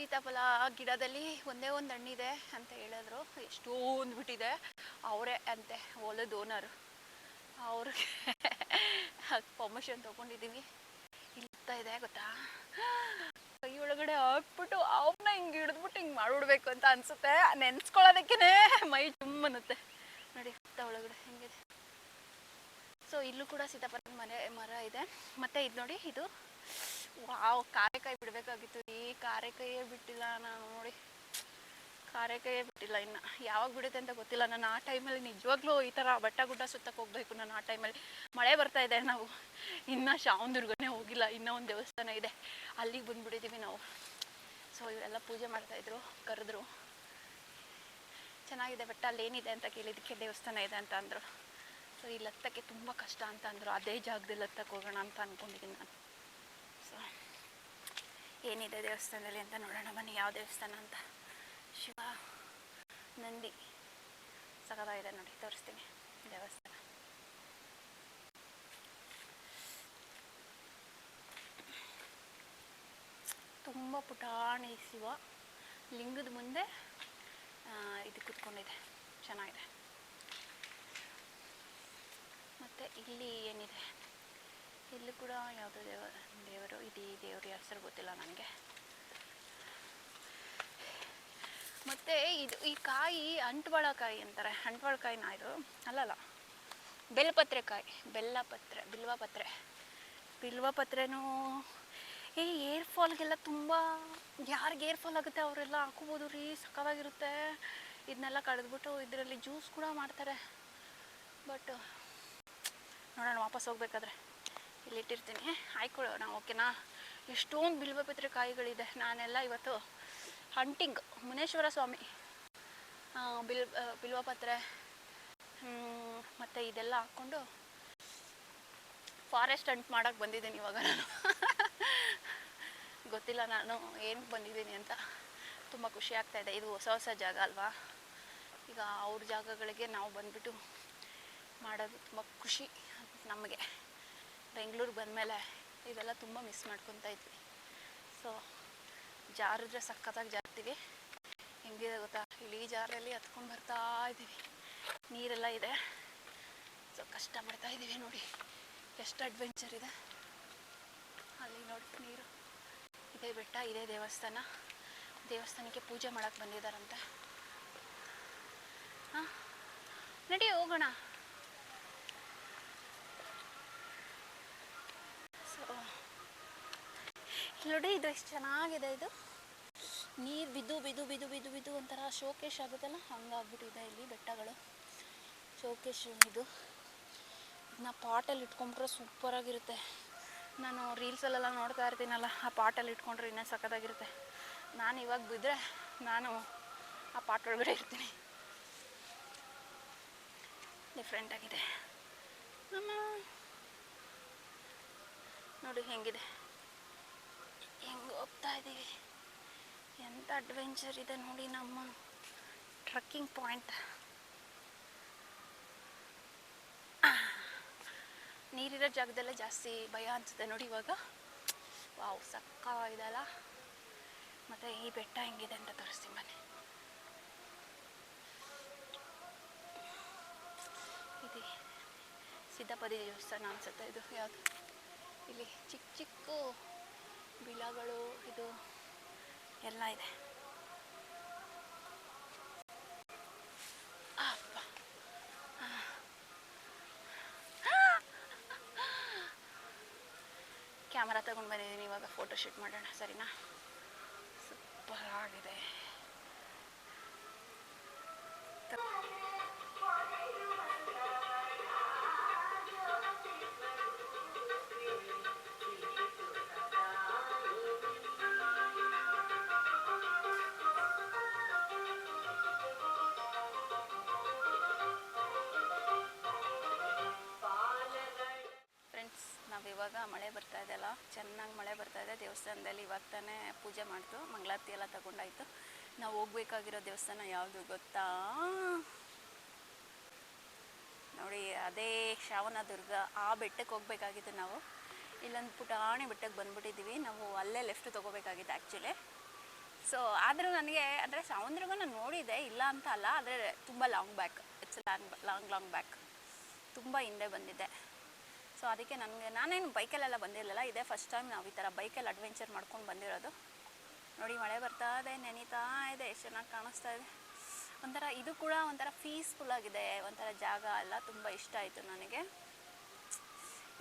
ಸೀತಾಫಲ ಗಿಡದಲ್ಲಿ ಒಂದೇ ಒಂದು ಹಣ್ಣಿದೆ ಅಂತ ಹೇಳಿದ್ರು. ಎಷ್ಟೊಂದು ಬಿಟ್ಟಿದೆ ಅವರೇ ಅಂತೆ, ಹೊಲದ ಓನರ್ ಅವ್ರಿಗೆ ಪರ್ಮಿಷನ್ ತೊಗೊಂಡಿದ್ದೀವಿ ಇಲ್ತಾ ಇದೆ ಗೊತ್ತಾ? ಕೈ ಒಳಗಡೆ ಹಾಕ್ಬಿಟ್ಟು ಅವನ್ನ ಹಿಂಗೆ ಹಿಡಿದ್ಬಿಟ್ಟು ಹಿಂಗೆ ಮಾಡಿಬಿಡ್ಬೇಕು ಅಂತ ಅನ್ಸುತ್ತೆ. ನೆನ್ಸ್ಕೊಳ್ಳೋದಕ್ಕೇ ಮೈ ಜುಮ್ ಅನ್ನುತ್ತೆ. ನೋಡಿ ಹುತ್ತ ಒಳಗಡೆ ಹೆಂಗಿದೆ. ಸೊ ಇಲ್ಲೂ ಕೂಡ ಸೀತಾಫಲದ ಮನೆ, ಮರ ಇದೆ. ಮತ್ತೆ ಇದು ನೋಡಿ, ಇದು ವಾವ್, ಕಾರೆಕಾಯಿ ಬಿಡಬೇಕಾಗಿತ್ತು. ಈ ಕಾರೆಕಾಯೇ ಬಿಟ್ಟಿಲ್ಲ ನಾನು ನೋಡಿ. ಕಾರೆಕಾಯೇ ಬಿಟ್ಟಿಲ್ಲ ಇನ್ನು. ಯಾವಾಗ ಬಿಡುತ್ತೆ ಅಂತ ಗೊತ್ತಿಲ್ಲ. ನಾನು ಆ ಟೈಮಲ್ಲಿ ನಿಜವಾಗ್ಲೂ ಈ ಥರ ಬೆಟ್ಟ ಗುಡ್ಡ ಸುತ್ತಕ್ಕೆ ಹೋಗ್ಬೇಕು ನಾನು ಆ ಟೈಮಲ್ಲಿ. ಮಳೆ ಬರ್ತಾ ಇದೆ ನಾವು. ಇನ್ನು ಶಾವನದುರ್ಗನೇ ಹೋಗಿಲ್ಲ. ಇನ್ನೂ ಒಂದು ದೇವಸ್ಥಾನ ಇದೆ. ಅಲ್ಲಿಗೆ ಬಂದ್ಬಿಟ್ಟಿದ್ದೀವಿ ನಾವು. ಸೊ ಇವರೆಲ್ಲ ಪೂಜೆ ಮಾಡ್ತಾಯಿದ್ರು ಕರೆದ್ರು. ಚೆನ್ನಾಗಿದೆ ಬೆಟ್ಟ. ಅಲ್ಲಿ ಏನಿದೆ ಅಂತ ಕೇಳಿದ್ದಕ್ಕೆ ದೇವಸ್ಥಾನ ಇದೆ ಅಂತ ಅಂದರು. ಸೊ ಇಲ್ಲಿ ಹತ್ತಕ್ಕೆ ತುಂಬ ಕಷ್ಟ ಅಂತ ಅಂದರು. ಅದೇ ಜಾಗದಲ್ಲಿ ಹತ್ತಕ್ಕೆ ಹೋಗೋಣ ಅಂತ ಅಂದ್ಕೊಂಡಿದ್ದೀನಿ ನಾನು. ಏನಿದೆ ದೇವಸ್ಥಾನದಲ್ಲಿ ಅಂತ ನೋಡೋಣ. ಬನ್ನಿ, ಯಾವ ದೇವಸ್ಥಾನ ಅಂತ. ಶಿವ, ನಂದಿ ಸಖತ್ತಾಗಿದೆ ನೋಡಿ, ತೋರಿಸ್ತೀನಿ ದೇವಸ್ಥಾನ. ತುಂಬ ಪುಟಾಣಿ ಶಿವ ಲಿಂಗದ ಮುಂದೆ ಇದು ಕುತ್ಕೊಂಡಿದೆ. ಚೆನ್ನಾಗಿದೆ. ಮತ್ತು ಇಲ್ಲಿ ಏನಿದೆ? ಇಲ್ಲಿ ಕೂಡ ಯಾವುದೋ ದೇವ, ದೇವರು ಇದು ದೇವ್ರ ಹೆಸರು ಗೊತ್ತಿಲ್ಲ ನನಗೆ. ಮತ್ತು ಇದು ಈ ಕಾಯಿ ಅಂಟ್ವಾಳಕಾಯಿ ಅಂತಾರೆ ಅಂಟ್ವಾಳಕಾಯಿನ ಇದು ಅಲ್ಲಲ್ಲ, ಬೆಲ್ಪತ್ರೆಕಾಯಿ, ಬೆಲ್ಲಪತ್ರೆ ಬಿಲ್ವ ಪತ್ರೆನೂ ಏ, ಏರ್ ಫಾಲ್ಗೆಲ್ಲ ತುಂಬ, ಯಾರಿಗೆ ಏರ್ ಫಾಲ್ ಆಗುತ್ತೆ ಅವರೆಲ್ಲ ಹಾಕೋಬೋದು ರೀ ಸಕ್ಕವಾಗಿರುತ್ತೆ ಇದನ್ನೆಲ್ಲ ಕಡಿದ್ಬಿಟ್ಟು ಇದರಲ್ಲಿ ಜ್ಯೂಸ್ ಕೂಡ ಮಾಡ್ತಾರೆ. ಬಟ್, ನೋಡೋಣ ವಾಪಸ್ ಹೋಗ್ಬೇಕಾದ್ರೆ. ಇಲ್ಲಿ ಇಟ್ಟಿರ್ತೀನಿ ಆಯ್ಕೊಳ್ಳೋಣ ಓಕೆನಾ ಎಷ್ಟೊಂದು ಬಿಲ್ವಪತ್ರೆ ಕಾಯಿಗಳಿದೆ. ನಾನೆಲ್ಲ ಇವತ್ತು ಹಂಟಿಂಗ್ ಮುನೇಶ್ವರ ಸ್ವಾಮಿ ಬಿಲ್ ಬಿಲ್ವ ಬಿಲ್ವಪತ್ರೆ ಮತ್ತು ಇದೆಲ್ಲ ಹಾಕ್ಕೊಂಡು ಫಾರೆಸ್ಟ್ ಹಂಟ್ ಮಾಡೋಕ್ಕೆ ಬಂದಿದ್ದೀನಿ ಇವಾಗ ನಾನು. ಗೊತ್ತಿಲ್ಲ ನಾನು ಏನಕ್ಕೆ ಬಂದಿದ್ದೀನಿ ಅಂತ. ತುಂಬ ಖುಷಿ ಆಗ್ತಾ ಇದೆ. ಇದು ಹೊಸ ಹೊಸ ಜಾಗ ಅಲ್ವಾ? ಈಗ ಅವ್ರ ಜಾಗಗಳಿಗೆ ನಾವು ಬಂದ್ಬಿಟ್ಟು ಮಾಡೋದು ತುಂಬ ಖುಷಿ ನಮಗೆ. ಬೆಂಗಳೂರಿಗೆ ಬಂದಮೇಲೆ ಇವೆಲ್ಲ ತುಂಬ ಮಿಸ್ ಮಾಡ್ಕೊತಾ ಇದ್ವಿ. ಸೊ ಜಾರಿದ್ರೆ ಸಖತ್ತಾಗಿ ಜಾರ್ತೀವಿ ಹೆಂಗಿದೆ ಗೊತ್ತಾ? ಇಳಿ ಜಾರಲ್ಲಿ ಹತ್ಕೊಂಡು ಬರ್ತಾ ಇದ್ದೀವಿ. ನೀರೆಲ್ಲ ಇದೆ. ಸೊ ಕಷ್ಟ ಮಾಡ್ತಾ ಇದ್ದೀವಿ ನೋಡಿ. ಎಷ್ಟು ಅಡ್ವೆಂಚರ್ ಇದೆ. ಅಲ್ಲಿ ನೋಡಿ ನೀರು. ಇದೇ ಬೆಟ್ಟ, ಇದೇ ದೇವಸ್ಥಾನ. ದೇವಸ್ಥಾನಕ್ಕೆ ಪೂಜೆ ಮಾಡಕ್ಕೆ ಬಂದಿದ್ದಾರಂತೆ. ಹಾಂ? ನಡಿ ಹೋಗೋಣ ಸೊ ನೋಡಿ, ಇದು ಎಷ್ಟು ಚೆನ್ನಾಗಿದೆ ಇದು. ನೀರು ಬಿದ್ದು ಬಿದ್ದು ಬಿದ್ದು ಬಿದ್ದು ಬಿದ್ದು ಒಂಥರ ಶೋಕೇಶ್ ಆಗುತ್ತಲ್ಲ, ಹಂಗಾಗ್ಬಿಟ್ಟಿದೆ ಇಲ್ಲಿ ಬೆಟ್ಟಗಳು. ಶೋಕೇಶ್ ಇದು. ಇದನ್ನ ಪಾಟಲ್ಲಿ ಇಟ್ಕೊಂಡ್ರೆ ಸೂಪರಾಗಿರುತ್ತೆ ನಾನು ರೀಲ್ಸಲ್ಲೆಲ್ಲ ನೋಡ್ತಾ ಇರ್ತೀನಲ್ಲ, ಆ ಪಾಟಲ್ಲಿ ಇಟ್ಕೊಂಡ್ರೆ ಇನ್ನೂ ಸಖತ್ತಾಗಿರುತ್ತೆ. ನಾನು ಇವಾಗ ಬಿದ್ದರೆ ನಾನು ಆ ಪಾಟ್ ಒಳಗಡೆ ಇರ್ತೀನಿ. ಡಿಫ್ರೆಂಟಾಗಿದೆ ನಮ್ಮ ನೋಡಿ, ಹೆಂಗಿದೆ. ಹೆಂಗೆ ಹೋಗ್ತಾ ಇದ್ದೀವಿ ಎಂಥ ಅಡ್ವೆಂಚರ್ ಇದೆ ನೋಡಿ ನಮ್ಮ ಟ್ರಕ್ಕಿಂಗ್ ಪಾಯಿಂಟ್ ನೀರಿರೋ ಜಾಗದಲ್ಲೇ ಜಾಸ್ತಿ ಭಯ ಅನಿಸುತ್ತೆ ನೋಡಿ ಇವಾಗ. ವಾವ್ ಸಕ್ಕ ಇದೆಲ್ಲ ಮತ್ತು ಈ ಬೆಟ್ಟ ಹೆಂಗಿದೆ ಅಂತ ತೋರಿಸ್ತೀನಿ ಮನೆ ಇದೆ. ಸಿದ್ದಪದಿ ದೇವಸ್ಥಾನ ಅನ್ಸುತ್ತೆ ಇದು, ಯಾವುದು? ಇಲ್ಲಿ ಚಿಕ್ಕ ಚಿಕ್ಕ ಗಿಡಗಳು ಇದು ಎಲ್ಲ ಇದೆ. ಕ್ಯಾಮರಾ ತಗೊಂಡು ಬಂದಿದ್ದೀನಿ ಇವಾಗ ಫೋಟೋ ಶೂಟ್ ಮಾಡೋಣ ಸರಿನಾ? ಸೂಪರ್ ಆಗಿದೆ ದೇವಸ್ಥಾನದಲ್ಲಿ ಇವಾಗ ಪೂಜೆ ಮಾಡ್ತು ಮಂಗಳಾರತಿ ಎಲ್ಲ ತಗೊಂಡಾಯ್ತು. ನಾವು ಹೋಗ್ಬೇಕಾಗಿರೋ ದೇವಸ್ಥಾನ ಯಾವುದು ಗೊತ್ತಾ? ನೋಡಿ, ಅದೇ ಶ್ರಾವಣದುರ್ಗ, ಆ ಬೆಟ್ಟಕ್ಕೆ ಹೋಗ್ಬೇಕಾಗಿತ್ತು ನಾವು. ಇಲ್ಲೊಂದು ಪುಟಾಣಿ ಬೆಟ್ಟಕ್ಕೆ ಬಂದ್ಬಿಟ್ಟಿದ್ದೀವಿ. ನಾವು ಅಲ್ಲೇ ಲೆಫ್ಟ್ ತೊಗೋಬೇಕಾಗಿತ್ತು ಆ್ಯಕ್ಚುಲಿ ಸೊ ಆದರೂ ನನಗೆ, ಅಂದರೆ ಶ್ರಾವಣದುರ್ಗ ನಾನು ನೋಡಿದೆ, ಇಲ್ಲ ಅಂತ ಅಲ್ಲ, ಆದರೆ ತುಂಬ long back it's long long long back ತುಂಬ ಹಿಂದೆ ಬಂದಿದ್ದೆ ಸೊ ಅದಕ್ಕೆ ನನಗೆ, ನಾನೇನು ಬೈಕಲ್ಲೆಲ್ಲ ಬಂದಿರಲಿಲ್ಲ. ಇದೇ ಫಸ್ಟ್ ಟೈಮ್ ನಾವು ಈ ಥರ ಬೈಕಲ್ಲಿ ಅಡ್ವೆಂಚರ್ ಮಾಡ್ಕೊಂಡು ಬಂದಿರೋದು. ನೋಡಿ, ಮಳೆ ಬರ್ತಾ ಇದೆ, ನೆನೀತಾ ಇದೆ ಎಷ್ಟು ಚೆನ್ನಾಗಿ ಕಾಣಿಸ್ತಾ ಇದೆ. ಒಂಥರ, ಇದು ಕೂಡ ಒಂಥರ ಪೀಸ್ಫುಲ್ ಆಗಿದೆ. ಒಂಥರ ಜಾಗ ಎಲ್ಲ ತುಂಬ ಇಷ್ಟ ಆಯಿತು ನನಗೆ.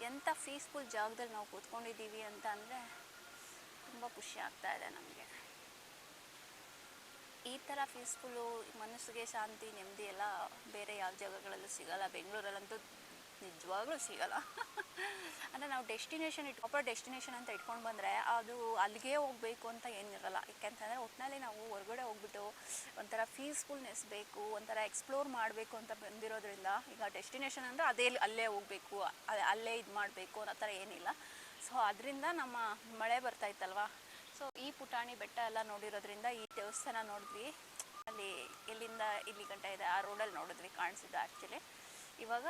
ಎಂಥ ಪೀಸ್ಫುಲ್ ಜಾಗದಲ್ಲಿ ನಾವು ಕೂತ್ಕೊಂಡಿದ್ದೀವಿ ಅಂತ ಅಂದರೆ ತುಂಬ ಖುಷಿ ಆಗ್ತಾ ಇದೆ ನಮಗೆ. ಈ ಥರ ಪೀಸ್ಫುಲ್ಲು ಮನಸ್ಸಿಗೆ ಶಾಂತಿ, ನೆಮ್ಮದಿ ಎಲ್ಲ ಬೇರೆ ಯಾವ ಜಾಗಗಳಲ್ಲೂ ಸಿಗಲ್ಲ. ಬೆಂಗಳೂರಲ್ಲಂತೂ ನಿಜವಾಗ್ಲೂ ಸಿಗಲ್ಲ. ಅಂದರೆ ನಾವು ಡೆಸ್ಟಿನೇಷನ್ ಇಟ್ ಪ್ರಾಪರ್ ಡೆಸ್ಟಿನೇಷನ್ ಅಂತ ಇಟ್ಕೊಂಡು ಬಂದರೆ ಅದು ಅಲ್ಲಿಗೆ ಹೋಗಬೇಕು ಅಂತ ಏನಿರಲ್ಲ. ಯಾಕೆಂತಂದರೆ ಒಟ್ಟಿನಲ್ಲಿ ನಾವು ಹೊರಗಡೆ ಹೋಗ್ಬಿಟ್ಟು ಒಂಥರ ಪೀಸ್ಫುಲ್ನೆಸ್ ಬೇಕು, ಒಂಥರ ಎಕ್ಸ್ಪ್ಲೋರ್ ಮಾಡಬೇಕು ಅಂತ ಬಂದಿರೋದ್ರಿಂದ ಈಗ ಡೆಸ್ಟಿನೇಷನ್ ಅಂದರೆ ಅದೇ ಅಲ್ಲೇ ಹೋಗಬೇಕು ಅಲ್ಲೇ ಇದು ಮಾಡಬೇಕು ಅನ್ನೋ ಥರ ಏನಿಲ್ಲ. ಸೊ ಅದರಿಂದ ನಮ್ಮ ಮಳೆ ಬರ್ತಾ ಇತ್ತಲ್ವ? ಸೊ ಈ ಪುಟಾಣಿ ಬೆಟ್ಟ ಎಲ್ಲ ನೋಡಿರೋದ್ರಿಂದ ಈ ದೇವಸ್ಥಾನ ನೋಡಿದ್ವಿ. ಅಲ್ಲಿ ಎಲ್ಲಿಂದ ಇಲ್ಲಿ ಗಂಟ ಇದೆ ಆ ರೋಡಲ್ಲಿ ನೋಡಿದ್ವಿ ಕಾಣಿಸಿದ್ದು ಆ್ಯಕ್ಚುಲಿ ಇವಾಗ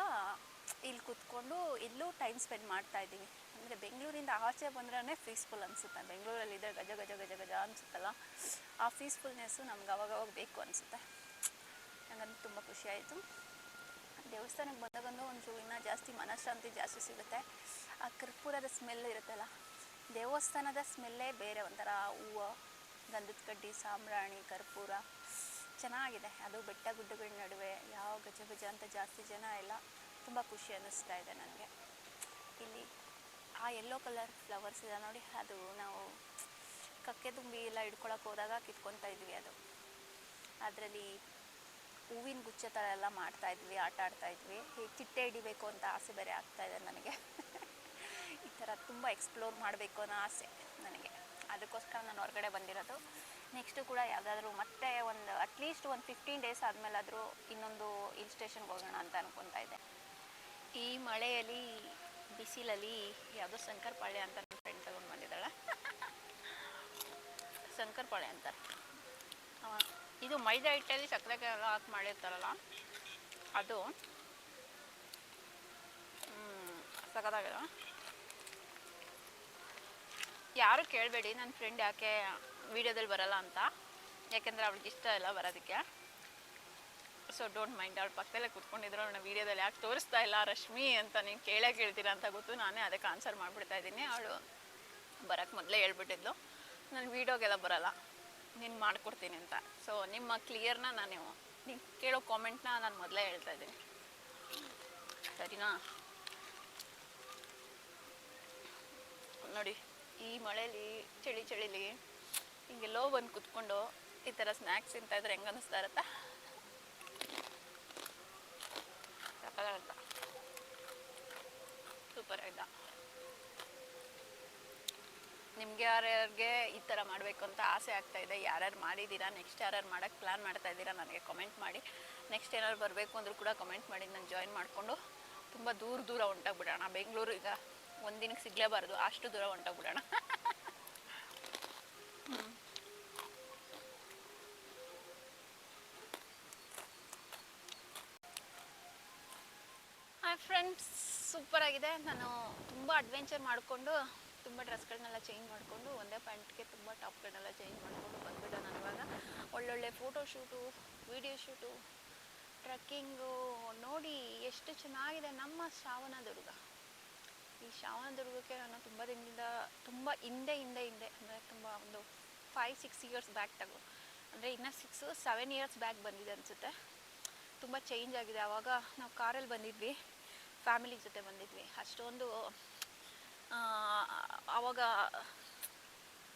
ಇಲ್ಲಿ ಕೂತ್ಕೊಂಡು ಇಲ್ಲೂ ಟೈಮ್ ಸ್ಪೆಂಡ್ ಮಾಡ್ತಾ ಇದ್ದೀವಿ ಅಂದರೆ ಬೆಂಗಳೂರಿಂದ ಆಚೆ ಬಂದ್ರೇ ಪೀಸ್ಫುಲ್ ಅನಿಸುತ್ತೆ. ಬೆಂಗಳೂರಲ್ಲಿದ್ದರೆ ಗಜ ಗಜ ಗಜ ಗಜ ಅನಿಸುತ್ತಲ್ಲ. ಆ ಪೀಸ್ಫುಲ್ನೆಸ್ಸು ನಮ್ಗೆ ಅವಾಗವಾಗ ಅವಾಗ ಬೇಕು ಅನಿಸುತ್ತೆ. ನನಗಂತೂ ತುಂಬ ಖುಷಿಯಾಯಿತು ದೇವಸ್ಥಾನಕ್ಕೆ ದೇವಸ್ಥಾನಕ್ಕೆ ಬಂದಾಗಂದು ಒಂದು ಇನ್ನೂ ಜಾಸ್ತಿ ಮನಃಶಾಂತಿ ಜಾಸ್ತಿ ಸಿಗುತ್ತೆ. ಆ ಕರ್ಪೂರದ ಸ್ಮೆಲ್ ಇರುತ್ತಲ್ಲ, ದೇವಸ್ಥಾನದ ಸ್ಮೆಲ್ಲೇ ಬೇರೆ ಒಂಥರ. ಹೂವು, ಗಂಧದ ಕಡ್ಡಿ, ಸಾಂಬ್ರಾಣಿ, ಕರ್ಪೂರ. ಚೆನ್ನಾಗಿದೆ. ಅದು ಬೆಟ್ಟ ಗುಡ್ಡಗಳ ನಡುವೆ. ಯಾವ ಗಜ ಗಜ ಅಂತ ಜಾಸ್ತಿ ಜನ ಇಲ್ಲ ತುಂಬ ಖುಷಿ ಅನ್ನಿಸ್ತಾ ಇದೆ ನನಗೆ. ಇಲ್ಲಿ ಆ ಯೆಲ್ಲೋ ಕಲರ್ ಫ್ಲವರ್ಸ್ ಇದೆ ನೋಡಿ, ಅದು ನಾವು ಕಕ್ಕೆ ತುಂಬಿ ಎಲ್ಲ ಇಡ್ಕೊಳಕ್ಕೆ ಹೋದಾಗ ಕಿತ್ಕೊತಾ ಇದ್ವಿ ಅದು. ಅದರಲ್ಲಿ ಹೂವಿನ ಗುಚ್ಚ ಥರ ಎಲ್ಲ ಮಾಡ್ತಾ ಇದ್ವಿ, ಆಟ ಆಡ್ತಾ ಇದ್ವಿ. ಹೀಗೆ ಚಿಟ್ಟೆ ಹಿಡಿಬೇಕು ಅಂತ ಆಸೆ ಬೇರೆ ಆಗ್ತಾ ಇದೆ ನನಗೆ. ಈ ಥರ ತುಂಬ ಎಕ್ಸ್ಪ್ಲೋರ್ ಮಾಡಬೇಕು ಅನ್ನೋ ಆಸೆ ನನಗೆ. ಅದಕ್ಕೋಸ್ಕರ ನಾನು ಹೊರಗಡೆ ಬಂದಿರೋದು. ನೆಕ್ಸ್ಟು ಕೂಡ ಯಾವುದಾದ್ರೂ ಮತ್ತೆ ಒಂದು ಅಟ್ಲೀಸ್ಟ್ ಒಂದು ಫಿಫ್ಟೀನ್ ಡೇಸ್ ಆದಮೇಲಾದರೂ ಇನ್ನೊಂದು ಹಿಲ್ ಸ್ಟೇಷನ್ಗೆ ಹೋಗೋಣ ಅಂತ ಅನ್ಕೊತಾ ಇದ್ದೆ. ಈ ಮಳೆಯಲ್ಲಿ, ಬಿಸಿಲಲ್ಲಿ ಯಾವುದೋ ಶಂಕರಪಾಳ್ಯ ಅಂತ ನನ್ನ ಫ್ರೆಂಡ್ ತಗೊಂಡು ಬಂದಿದ್ದಾಳೆ. ಶಂಕರಪಾಳ್ಯ ಅಂತ. ಇದು ಮೈದಾ ಹಿಟ್ಟಲ್ಲಿ ಸಕ್ಕರೆ ಹಾಕಿ ಮಾಡಿರ್ತಾರಲ್ಲ, ಅದು ಸಖತ್ತಾಗಿದೆ. ಯಾರು ಕೇಳಬೇಡಿ, ನನ್ನ ಫ್ರೆಂಡ್ ಯಾಕೆ ವೀಡಿಯೋದಲ್ಲಿ ಬರಲ್ಲ ಅಂತ. ಯಾಕೆಂದರೆ ಅವಳಿಗೆ ಇಷ್ಟ ಇಲ್ಲ ಬರೋದಕ್ಕೆ. ಸೊ ಡೋಂಟ್ ಮೈಂಡ್ ಅವ್ರ ಪಕ್ಕದಲ್ಲೇ ಕೂತ್ಕೊಂಡಿದ್ರು. ಅವಳನ್ನ ವೀಡಿಯೋದಲ್ಲಿ ಯಾಕೆ ತೋರಿಸ್ತಾ ಇಲ್ಲ? ರಶ್ಮಿ ಅಂತ ನೀವು ಕೇಳೇ ಕೇಳ್ತೀರಾ ಅಂತ ಗೊತ್ತು. ನಾನೇ ಅದಕ್ಕೆ ಆನ್ಸರ್ ಮಾಡಿಬಿಡ್ತಾ ಇದ್ದೀನಿ. ಅವಳು ಬರೋಕ್ಕೆ ಮೊದಲೇ ಹೇಳ್ಬಿಟ್ಟಿದ್ಲು. ನಾನು ವೀಡಿಯೋಗೆಲ್ಲ ಬರಲ್ಲ. ನೀನು ಮಾಡಿಕೊಡ್ತೀನಿ ಅಂತ. ಸೊ ನಿಮ್ಮ ಕ್ಲಿಯರ್ನ ನಾನು ನೀವು ಕೇಳೋ ಕಾಮೆಂಟ್ನ ನಾನು ಮೊದಲೇ ಹೇಳ್ತಾ ಇದ್ದೀನಿ. ಸರಿನಾ? ನೋಡಿ, ಈ ಮಳೇಲಿ, ಚಳಿ ಚಳಿಲಿ ಹಿಂಗೆಲ್ಲೋ ಬಂದು ಕುತ್ಕೊಂಡು ಈ ಥರ ಸ್ನ್ಯಾಕ್ಸ್ ತಿಂತಾ ಇದ್ರೆ ಹೆಂಗೆ ಅನ್ನಿಸ್ತಾ ಇರತ್ತಾ? ಸಕ್ಕತ್ತಾಗಿರುತ್ತ ಸೂಪರ್ ಆಯ್ತಾ ನಿಮ್ಗೆ ಯಾರ್ಯಾರಿಗೆ ಈ ಥರ ಮಾಡಬೇಕು ಅಂತ ಆಸೆ ಆಗ್ತಾ ಇದೆ, ಯಾರ್ಯಾರು ಮಾಡಿದ್ದೀರಾ ನೆಕ್ಸ್ಟ್ ಯಾರ್ಯಾರು ಮಾಡೋಕ್ಕೆ ಪ್ಲ್ಯಾನ್ ಮಾಡ್ತಾ ಇದ್ದೀರಾ, ನನಗೆ ಕಮೆಂಟ್ ಮಾಡಿ. ನೆಕ್ಸ್ಟ್ ಏನಾದ್ರು ಬರಬೇಕು ಅಂದರೂ ಕೂಡ ಕಮೆಂಟ್ ಮಾಡಿ, ನಾನು ಜಾಯಿನ್ ಮಾಡಿಕೊಂಡು ತುಂಬ ದೂರ ದೂರ ಹೊಂಟೋಗ್ಬಿಡೋಣ. ಬೆಂಗಳೂರು ಈಗ ಒಂದಿನಕ್ಕೆ ಸಿಗಲೇಬಾರ್ದು, ಅಷ್ಟು ದೂರ ಹೊಂಟೋಗ್ಬಿಡೋಣ. ಹಾಯ್ ಫ್ರೆಂಡ್ಸ್ ಸೂಪರ್ ಆಗಿದೆ. ನಾನು ತುಂಬ ಅಡ್ವೆಂಚರ್ ಮಾಡಿಕೊಂಡು, ತುಂಬ ಡ್ರೆಸ್ಗಳನ್ನೆಲ್ಲ ಚೇಂಜ್ ಮಾಡಿಕೊಂಡು, ಒಂದೇ ಪ್ಯಾಂಟ್ಗೆ ತುಂಬ ಟಾಪ್ಗಳನ್ನೆಲ್ಲ ಚೇಂಜ್ ಮಾಡಿಕೊಂಡು ಬಂದ್ಬಿಟ್ಟೆ ನಾನು ಇವಾಗ. ಒಳ್ಳೊಳ್ಳೆ photo shoot video shoot trekking ನೋಡಿ ಎಷ್ಟು ಚೆನ್ನಾಗಿದೆ ನಮ್ಮ ಶ್ರಾವಣದುರ್ಗ. ಈ ಶ್ರಾವಣದುರ್ಗಕ್ಕೆ ನಾನು ತುಂಬ ದಿನದಿಂದ, ತುಂಬ ಹಿಂದೆ ಹಿಂದೆ ಹಿಂದೆ, ಅಂದರೆ ತುಂಬ ಒಂದು ಫೈವ್ ಸಿಕ್ಸ್ ಇಯರ್ಸ್ ಬ್ಯಾಕ್ ತಗೋ. ಅಂದರೆ ಇನ್ನೂ ಸಿಕ್ಸು ಸೆವೆನ್ ಇಯರ್ಸ್ ಬ್ಯಾಕ್ ಬಂದಿದೆ ಅನಿಸುತ್ತೆ. ತುಂಬ ಚೇಂಜ್ ಆಗಿದೆ. ಆವಾಗ ನಾವು ಕಾರಲ್ಲಿ ಬಂದಿದ್ವಿ. ಫ್ಯಾಮಿಲಿ ಜೊತೆ ಬಂದಿದ್ವಿ. ಅಷ್ಟೊಂದು ಆವಾಗ